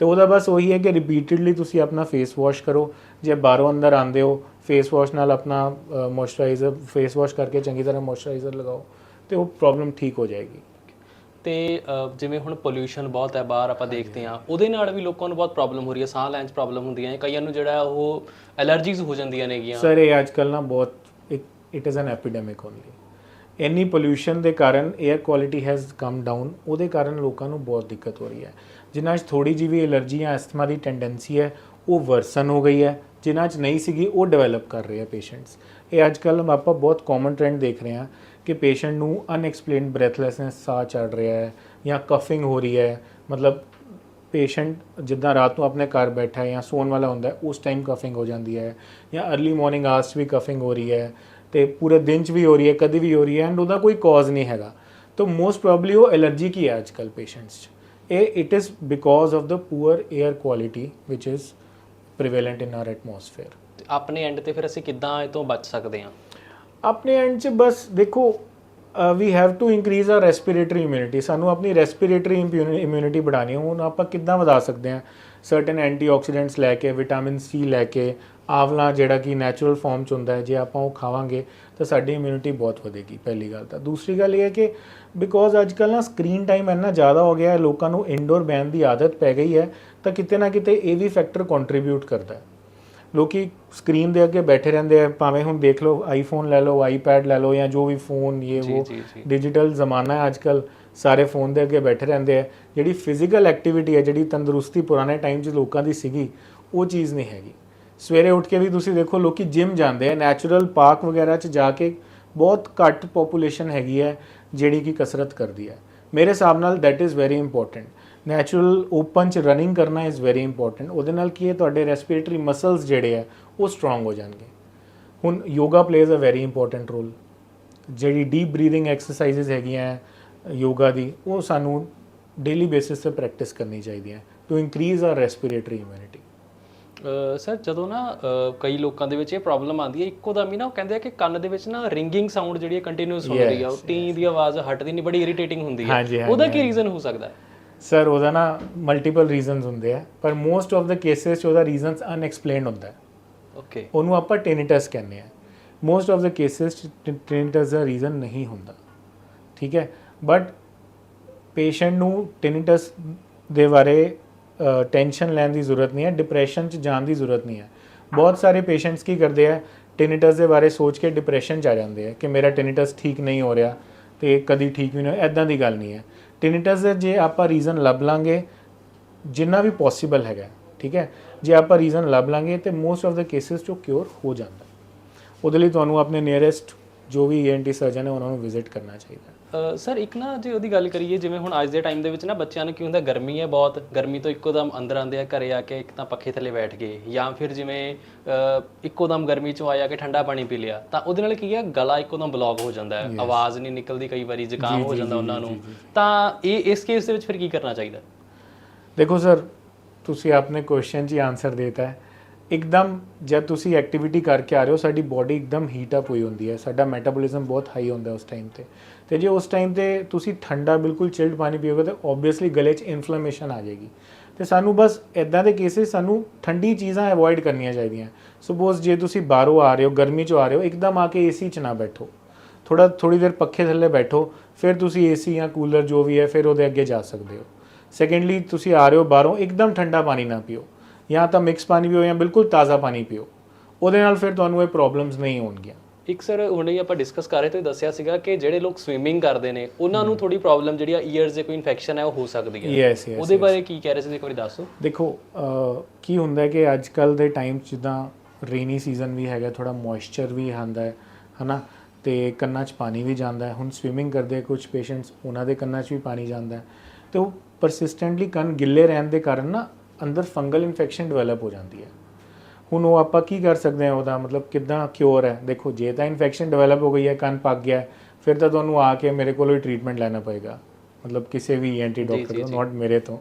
[SPEAKER 2] ਤੇ ਉਹਦਾ ਬਸ ਉਹੀ ਹੈ ਕਿ ਰਿਪੀਟਡਲੀ ਤੁਸੀਂ ਆਪਣਾ ਫੇਸ ਵਾਸ਼ ਕਰੋ। ਜੇ ਬਾਹਰੋਂ ਅੰਦਰ ਆਉਂਦੇ ਹੋ ਫੇਸ ਵਾਸ਼ ਨਾਲ ਆਪਣਾ ਮੋਇਸਚਰਾਈਜ਼ਰ ਫੇਸ ਵਾਸ਼ ਕਰਕੇ ਚੰਗੀ ਤਰ੍ਹਾਂ ਮੋਇਸਚਰਾਈਜ਼ਰ ਲਗਾਓ ਤੇ ਉਹ ਪ੍ਰੋਬਲਮ ਠੀਕ ਹੋ ਜਾਏਗੀ।
[SPEAKER 1] ਤੇ ਜਿਵੇਂ ਹੁਣ ਪੋਲਿਊਸ਼ਨ ਬਹੁਤ ਹੈ ਬਾਹਰ ਆਪਾਂ ਦੇਖਦੇ ਹਾਂ ਉਹਦੇ ਨਾਲ ਵੀ ਲੋਕਾਂ ਨੂੰ ਬਹੁਤ ਪ੍ਰੋਬਲਮ ਹੋ ਰਹੀ ਹੈ ਸਾਹ ਲੈਣ 'ਚ ਪ੍ਰੋਬਲਮ ਹੁੰਦੀਆਂ ਹੈ ਕਈਆਂ ਨੂੰ ਜਿਹੜਾ ਉਹ ਐਲਰਜੀਜ਼ ਹੋ ਜਾਂਦੀਆਂ ਨੇਗੀਆਂ।
[SPEAKER 2] ਸਰ ਇਹ ਅੱਜ ਕੱਲ੍ਹ ਨਾ ਬਹੁਤ it is an epidemic only ਇੰਨੀ ਪੋਲਿਊਸ਼ਨ ਦੇ ਕਾਰਨ air quality has come down ਉਹਦੇ ਕਾਰਨ ਲੋਕਾਂ ਨੂੰ ਬਹੁਤ ਦਿੱਕਤ ਹੋ ਰਹੀ ਹੈ। ਜਿਨ੍ਹਾਂ 'ਚ ਥੋੜੀ ਜਿਹੀ ਵੀ ਐਲਰਜੀ ਜਾਂ ਅਸਥਮਾ ਦੀ ਟੈਂਡੈਂਸੀ ਹੈ, ਉਹ ਵਰਸਨ ਹੋ ਗਈ ਹੈ। ਜਿਨ੍ਹਾਂ 'ਚ ਨਹੀਂ ਸੀਗੀ, ਉਹ ਡਿਵੈਲਪ ਕਰ ਰਹੇ ਆ ਪੇਸ਼ੈਂਟਸ। ਇਹ ਅੱਜ ਕੱਲ੍ਹ ਆਪਾਂ ਬਹੁਤ ਕਾਮਨ ਟ੍ਰੈਂਡ ਦੇਖ ਰਹੇ ਹਾਂ ਕਿ ਪੇਸ਼ੈਂਟ ਨੂੰ ਅਨਐਕਸਪਲੇਨਡ ਬ੍ਰੈਥਲੈਸਨੈਸ ਸਾਹ ਚੜ ਰਿਹਾ ਹੈ ਜਾਂ ਕਫਿੰਗ ਹੋ ਰਹੀ ਹੈ। ਮਤਲਬ ਪੇਸ਼ੈਂਟ ਜਿੱਦਾਂ ਰਾਤ ਨੂੰ ਆਪਣੇ ਘਰ ਬੈਠਾ ਹੈ ਜਾਂ ਸੌਣ ਵਾਲਾ ਹੁੰਦਾ ਹੈ, ਉਸ ਟਾਈਮ ਕਫਿੰਗ ਹੋ ਜਾਂਦੀ ਹੈ ਜਾਂ अर्ਲੀ ਮਾਰਨਿੰਗ ਆਵਰਸ ਵੀ ਕਫਿੰਗ ਹੋ ਰਹੀ ਹੈ ਤੇ ਪੂਰੇ ਦਿਨ 'ਚ ਵੀ ਹੋ ਰਹੀ ਹੈ, ਕਦੀ ਵੀ ਹੋ ਰਹੀ ਹੈ ਐਂਡ ਉਹਦਾ ਕੋਈ ਕਾਜ਼ ਨਹੀਂ ਹੈਗਾ। ਤਾਂ ਮੋਸਟ ਪ੍ਰੋਬਬਲੀ ਉਹ ਐਲਰਜੀ ਕੀ ਹੈ ਅੱਜਕੱਲ ਪੇਸ਼ੈਂਟਸ 'ਚ? ਇਹ it is because of the poor air quality which is prevalent in our atmosphere
[SPEAKER 1] ਤੇ ਆਪਣੇ ਐਂਡ ਤੇ ਫਿਰ ਅਸੀਂ ਕਿੱਦਾਂ ਇਹ ਤੋਂ ਬਚ ਸਕਦੇ ਹਾਂ?
[SPEAKER 2] ਆਪਣੇ ਐਂਡ 'ਚ ਬਸ ਦੇਖੋ we have to increase our respiratory immunity ਸਾਨੂੰ ਆਪਣੀ ਰੈਸਪੀਰੇਟਰੀ ਇਮਿਊਨਿਟੀ ਵਧਾਣੀ ਹੈ। ਹੁਣ ਆਪਾਂ ਕਿੱਦਾਂ ਵਧਾ ਸਕਦੇ ਹਾਂ? ਸਰਟਨ ਐਂਟੀਆਕਸੀਡੈਂਟਸ ਲੈ ਕੇ ਵਿਟਾਮਿਨ ਸੀ ਲੈ ਕੇ ਆਵਲਾ ਜਿਹੜਾ ਕਿ ਨੈਚੁਰਲ ਫਾਰਮ ਚ ਹੁੰਦਾ ਹੈ ਜੇ ਆਪਾਂ ਉਹ ਖਾਵਾਂਗੇ ਤਾਂ ਸਾਡੀ ਇਮਿਊਨਿਟੀ ਬਹੁਤ ਵਧੇਗੀ ਪਹਿਲੀ ਗੱਲ ਤਾਂ। ਦੂਸਰੀ ਗੱਲ ਇਹ ਹੈ ਕਿ ਬਿਕੋਜ਼ ਅੱਜ ਕੱਲ੍ਹ ਨਾ ਸਕਰੀਨ ਟਾਈਮ ਇੰਨਾ ਜ਼ਿਆਦਾ ਹੋ ਗਿਆ ਹੈ ਲੋਕਾਂ ਨੂੰ ਇਨਡੋਰ ਬੈਨ ਦੀ ਆਦਤ ਪੈ ਗਈ ਹੈ ਤਾਂ ਕਿਤੇ ਨਾ ਕਿਤੇ ਇਹ ਵੀ ਫੈਕਟਰ ਕੰਟਰੀਬਿਊਟ ਕਰਦਾ ਹੈ। ਲੋਕੀ ਸਕਰੀਨ ਦੇ ਅੱਗੇ ਬੈਠੇ ਰਹਿੰਦੇ ਆ ਭਾਵੇਂ ਹੁਣ ਦੇਖ ਲਓ ਆਈਫੋਨ ਲੈ ਲਓ ਆਈਪੈਡ ਲੈ ਲਓ ਜਾਂ ਜੋ ਵੀ ਫੋਨ ਇਹ ਉਹ। ਡਿਜੀਟਲ ਜ਼ਮਾਨਾ ਹੈ ਅੱਜਕੱਲ ਸਾਰੇ ਫੋਨ ਦੇ ਅੱਗੇ ਬੈਠੇ ਰਹਿੰਦੇ ਆ ਜਿਹੜੀ ਫਿਜ਼ੀਕਲ ਐਕਟੀਵਿਟੀ ਹੈ ਜਿਹੜੀ ਤੰਦਰੁਸਤੀ ਪੁਰਾਣੇ ਟਾਈਮ 'ਚ ਲੋਕਾਂ ਦੀ ਸੀਗੀ ਉਹ ਚੀਜ਼ ਨਹੀਂ ਹੈਗੀ। ਸਵੇਰੇ ਉੱਠ ਕੇ ਵੀ ਤੁਸੀਂ ਦੇਖੋ ਲੋਕੀ ਜਿਮ ਜਾਂਦੇ ਆ ਨੈਚੁਰਲ ਪਾਰਕ ਵਗੈਰਾ 'ਚ ਜਾ ਕੇ ਬਹੁਤ ਘੱਟ ਪੋਪੂਲੇਸ਼ਨ ਹੈਗੀ ਹੈ ਜਿਹੜੀ ਕਿ ਕਸਰਤ ਕਰਦੀ ਹੈ। ਮੇਰੇ ਹਿਸਾਬ ਨਾਲ that is very important natural open 'ਚ ਰਨਿੰਗ ਕਰਨਾ ਇਜ਼ ਵੈਰੀ ਇੰਪੋਰਟੈਂਟ ਉਹਦੇ ਨਾਲ ਕੀ ਹੈ, ਤੁਹਾਡੇ ਰੈਸਪੀਰੇਟਰੀ ਮਸਲਸ ਜਿਹੜੇ ਆ ਉਹ ਸਟਰੋਂਗ ਹੋ ਜਾਣਗੇ। ਹੁਣ yoga plays a very important role ਜਿਹੜੀ ਡੀਪ ਬਰੀਥਿੰਗ ਐਕਸਰਸਾਈਜ਼ਸ ਹੈਗੀਆਂ ਯੋਗਾ ਦੀ, ਉਹ ਸਾਨੂੰ ਡੇਲੀ ਬੇਸਿਸ ਤੇ ਪ੍ਰੈਕਟਿਸ ਕਰਨੀ ਚਾਹੀਦੀ ਹੈ to increase our respiratory immunity
[SPEAKER 1] sir ਜਦੋਂ ਨਾ ਕਈ ਲੋਕਾਂ ਦੇ ਵਿੱਚ ਇਹ ਪ੍ਰੋਬਲਮ ਆਉਂਦੀ ਹੈ ਇੱਕੋ ਦਮ ਹੀ ਨਾ ਉਹ ਕਹਿੰਦੇ ਆ ਕਿ ਕੰਨ ਦੇ ਵਿੱਚ ਨਾ ਰਿੰਗਿੰਗ ਸਾਊਂਡ ਜਿਹੜੀ ਹੈ ਕੰਟੀਨਿਊਸ ਹੋ ਰਹੀ ਆ ਉਹ ਟੀ ਦੀ ਆਵਾਜ਼ ਹਟਦੀ ਨਹੀਂ ਬੜੀ ਇਰੀਟੇਟਿੰਗ ਹੁੰਦੀ ਹੈ। ਉਹਦਾ ਕੀ ਰੀਜ਼ਨ ਹੋ ਸਕਦਾ ਹੈ?
[SPEAKER 2] ਸਰ ਉਹਦਾ ਨਾ ਮਲਟੀਪਲ ਰੀਜ਼ਨਸ ਹੁੰਦੇ ਆ ਪਰ ਮੋਸਟ ਆਫ ਦਾ ਕੇਸਸ ਚ ਉਹਦਾ ਰੀਜ਼ਨਸ ਅਨਐਕਸਪਲੇਨਡ ਹੁੰਦਾ ਹੈ।
[SPEAKER 1] ਓਕੇ
[SPEAKER 2] ਉਹਨੂੰ ਆਪਾਂ ਟੈਨਿਟਸ ਕਹਿੰਦੇ ਆ। Most of the cases tinnitus the reason ਨਹੀਂ ਹੁੰਦਾ। ਠੀਕ ਹੈ? ਬਟ ਪੇਸ਼ੈਂਟ ਨੂੰ ਟੈਨਿਟਸ ਦੇ ਬਾਰੇ ਟੈਨਸ਼ਨ ਲੈਣ ਦੀ ਜ਼ਰੂਰਤ ਨਹੀਂ ਹੈ ਡਿਪਰੈਸ਼ਨ 'ਚ ਜਾਣ ਦੀ ਜ਼ਰੂਰਤ ਨਹੀਂ ਹੈ। ਬਹੁਤ ਸਾਰੇ ਪੇਸ਼ੈਂਟਸ ਕੀ ਕਰਦੇ ਆ ਟੈਨਿਟਸ ਦੇ ਬਾਰੇ ਸੋਚ ਕੇ ਡਿਪਰੈਸ਼ਨ 'ਚ ਆ ਜਾਂਦੇ ਆ ਕਿ ਮੇਰਾ ਟੈਨਿਟਸ ਠੀਕ ਨਹੀਂ ਹੋ ਰਿਹਾ ਤੇ ਕਦੀ ਠੀਕ ਵੀ ਨਹੀਂ ਹੋਇਆ ਐਦਾਂ ਦੀ ਗੱਲ ਨਹੀਂ ਹੈ। ਟੈਨਿਟਸ ਦੇ ਜੇ ਆਪਾਂ ਰੀਜ਼ਨ ਲੱਭ ਲਾਂਗੇ, ਜਿੰਨਾ ਵੀ ਪੋਸੀਬਲ ਹੈਗਾ, ਠੀਕ ਹੈ, ਜੇ ਆਪਾਂ ਰੀਜ਼ਨ ਲੱਭ ਲਾਂਗੇ ਤੇ ਮੋਸਟ ਆਫ ਦਾ ਕੇਸਿਸ ਚੋਂ ਕਿਉਰ ਹੋ ਜਾਂਦਾ। ਉਹਦੇ ਲਈ ਤੁਹਾਨੂੰ ਆਪਣੇ ਨੀਅਰੈਸਟ ਜੋ ਵੀ ਈਐਨਟੀ ਸਰਜਨ ਹੈ, ਉਹਨਾਂ ਨੂੰ ਵਿਜ਼ਿਟ ਕਰਨਾ ਚਾਹੀਦਾ।
[SPEAKER 1] ਸਰ ਇੱਕ ਨਾ ਜੇ ਉਹਦੀ ਗੱਲ ਕਰੀਏ ਜਿਵੇਂ ਹੁਣ ਅੱਜ ਦੇ ਟਾਈਮ ਦੇ ਵਿੱਚ ਨਾ ਬੱਚਿਆਂ ਨੂੰ ਕੀ ਹੁੰਦਾ ਗਰਮੀ ਹੈ ਬਹੁਤ ਗਰਮੀ ਤੋਂ ਇੱਕੋ ਦਮ ਅੰਦਰ ਆਉਂਦੇ ਆ ਘਰੇ ਆ ਕੇ ਇੱਕ ਤਾਂ ਪੱਖੇ ਥੱਲੇ ਬੈਠ ਗਏ ਜਾਂ ਫਿਰ ਜਿਵੇਂ ਇੱਕੋ ਦਮ ਗਰਮੀ ਚੋਂ ਆਇਆ ਕਿ ਠੰਡਾ ਪਾਣੀ ਪੀ ਲਿਆ ਤਾਂ ਉਹਦੇ ਨਾਲ ਕੀ ਹੈ ਗਲਾ ਇੱਕੋ ਦਮ ਬਲੌਕ ਹੋ ਜਾਂਦਾ ਹੈ ਆਵਾਜ਼ ਨਹੀਂ ਨਿਕਲਦੀ ਕਈ ਵਾਰੀ ਜ਼ੁਕਾਮ ਹੋ ਜਾਂਦਾ ਉਹਨਾਂ ਨੂੰ। ਤਾਂ ਇਹ ਇਸ ਕੇਸ ਦੇ ਵਿੱਚ ਫਿਰ ਕੀ ਕਰਨਾ ਚਾਹੀਦਾ?
[SPEAKER 2] ਦੇਖੋ ਸਰ ਤੁਸੀਂ ਆਪਣੇ ਕੁਐਸਚਨ ਹੀ ਆਨਸਰ ਦੇਤਾ ਹੈ। ਇੱਕਦਮ ਜਦ ਤੁਸੀਂ ਐਕਟੀਵਿਟੀ ਕਰਕੇ ਆ ਰਹੇ ਹੋ, ਸਾਡੀ ਬਾਡੀ ਇੱਕਦਮ ਹੀਟ ਅਪ ਹੋਈ ਹੁੰਦੀ ਹੈ। ਸਾਡਾ ਮੈਟਾਬੋਲਿਜ਼ਮ ਬਹੁਤ ਹਾਈ ਹੁੰਦਾ ਉਸ ਟਾਈਮ ਤੇ। ਤੇ ਜੇ ਉਸ ਟਾਈਮ ਤੇ ਤੁਸੀਂ ਠੰਡਾ, ਬਿਲਕੁਲ ਚਿਲਡ ਪਾਣੀ ਪੀਓਗੇ ਤਾਂ ਆਬਵੀਅਸਲੀ ਗਲੇ 'ਚ ਇਨਫਲੇਮੇਸ਼ਨ ਆ ਜਾਏਗੀ। ਤੇ ਸਾਨੂੰ ਬਸ ਇਦਾਂ ਦੇ ਕੇਸਿਸ ਸਾਨੂੰ ਠੰਡੀ ਚੀਜ਼ਾਂ ਅਵੋਇਡ ਕਰਨੀਆਂ ਚਾਹੀਦੀਆਂ। ਸਪੋਜ਼ ਜੇ ਤੁਸੀਂ ਬਾਹਰੋਂ ਆ ਰਹੇ ਹੋ, ਗਰਮੀ 'ਚੋਂ ਆ ਰਹੇ ਹੋ, ਇੱਕਦਮ ਆ ਕੇ ਏਸੀ 'ਚ ਨਾ ਬੈਠੋ। ਥੋੜਾ ਥੋੜੀ ਦੇਰ ਪੱਖੇ ਥੱਲੇ ਬੈਠੋ, ਫਿਰ ਤੁਸੀਂ ਏਸੀ ਜਾਂ ਕੂਲਰ ਜੋ ਵੀ ਹੈ, ਫਿਰ ਉਹਦੇ ਅੱਗੇ ਜਾ ਸਕਦੇ ਹੋ। ਸੈਕੰਡਲੀ ਤੁਸੀਂ ਆ ਰਹੇ ਹੋ ਬਾਹਰੋਂ, ਇੱਕਦਮ ਠੰਡਾ ਪਾਣੀ ਨਾ ਪੀਓ। ਜਾਂ ਤਾਂ ਮਿਕਸ ਪਾਣੀ ਪੀਓ ਜਾਂ ਬਿਲਕੁਲ ਤਾਜ਼ਾ ਪਾਣੀ ਪੀਓ ਉਹਦੇ ਨਾਲ ਫਿਰ ਤੁਹਾਨੂੰ ਇਹ ਪ੍ਰੋਬਲਮਸ ਨਹੀਂ ਹੋਣਗੀਆਂ।
[SPEAKER 1] ਇੱਕ ਸਰ ਹੁਣੇ ਹੀ ਆਪਾਂ ਡਿਸਕਸ ਕਰ ਰਹੇ ਤੇ ਦੱਸਿਆ ਸੀਗਾ ਕਿ ਜਿਹੜੇ ਲੋਕ ਸਵਿਮਿੰਗ ਕਰਦੇ ਨੇ ਉਹਨਾਂ ਨੂੰ ਥੋੜੀ ਪ੍ਰੋਬਲਮ ਜਿਹੜੀ ਆ ਈਅਰਸ ਦੇ ਕੋਈ ਇਨਫੈਕਸ਼ਨ ਹੈ ਉਹ ਹੋ ਸਕਦੀ ਹੈ।
[SPEAKER 2] ਯੈਸ ਯੈਸ
[SPEAKER 1] ਉਹਦੇ ਬਾਰੇ ਕੀ ਕਹਿ ਰਹੇ ਸੀ ਇੱਕ ਵਾਰੀ ਦੱਸੋ।
[SPEAKER 2] ਦੇਖੋ ਕੀ ਹੁੰਦਾ ਹੈ ਕਿ ਅੱਜ ਕੱਲ ਦੇ ਟਾਈਮ 'ਚ ਜਿੱਦਾਂ ਰੇਨੀ ਸੀਜ਼ਨ ਵੀ ਹੈਗਾ ਥੋੜਾ ਮੋਇਸਚਰ ਵੀ ਆਉਂਦਾ ਹੈ ਹਨਾ? ਤੇ ਕੰਨਾਂ 'ਚ ਪਾਣੀ ਵੀ ਜਾਂਦਾ ਹੈ। ਹੁਣ ਸਵਿਮਿੰਗ ਕਰਦੇ ਕੁਝ ਪੇਸ਼ੈਂਟਸ ਉਹਨਾਂ ਦੇ ਕੰਨਾਂ 'ਚ ਵੀ ਪਾਣੀ ਜਾਂਦਾ ਹੈ। ਤੇ ਉਹ ਪਰਸਿਸਟੈਂਟਲੀ ਕੰਨ ਗਿੱਲੇ ਰਹਿਣ ਦੇ ਕਾਰਨ ਨਾ ਅੰਦਰ ਫੰਗਲ ਇਨਫੈਕਸ਼ਨ ਡਿਵੈਲਪ ਹੋ ਜਾਂਦੀ ਹੈ। ਹੁਣ ਉਹ ਆਪਾਂ ਕੀ ਕਰ ਸਕਦੇ ਹਾਂ ਉਹਦਾ ਮਤਲਬ ਕਿੱਦਾਂ ਕਿਉਰ ਹੈ? ਦੇਖੋ ਜੇ ਤਾਂ ਇਨਫੈਕਸ਼ਨ ਡਿਵੈਲਪ ਹੋ ਗਈ ਹੈ ਕੰਨ ਪੱਕ ਗਿਆ ਫਿਰ ਤਾਂ ਤੁਹਾਨੂੰ ਆ ਕੇ ਮੇਰੇ ਕੋਲੋਂ ਹੀ ਟ੍ਰੀਟਮੈਂਟ ਲੈਣਾ ਪਏਗਾ। ਮਤਲਬ ਕਿਸੇ ਵੀ ਐਂਟੀ ਡਾਕਟਰ ਤੋਂ ਨਾਟ ਮੇਰੇ ਤੋਂ।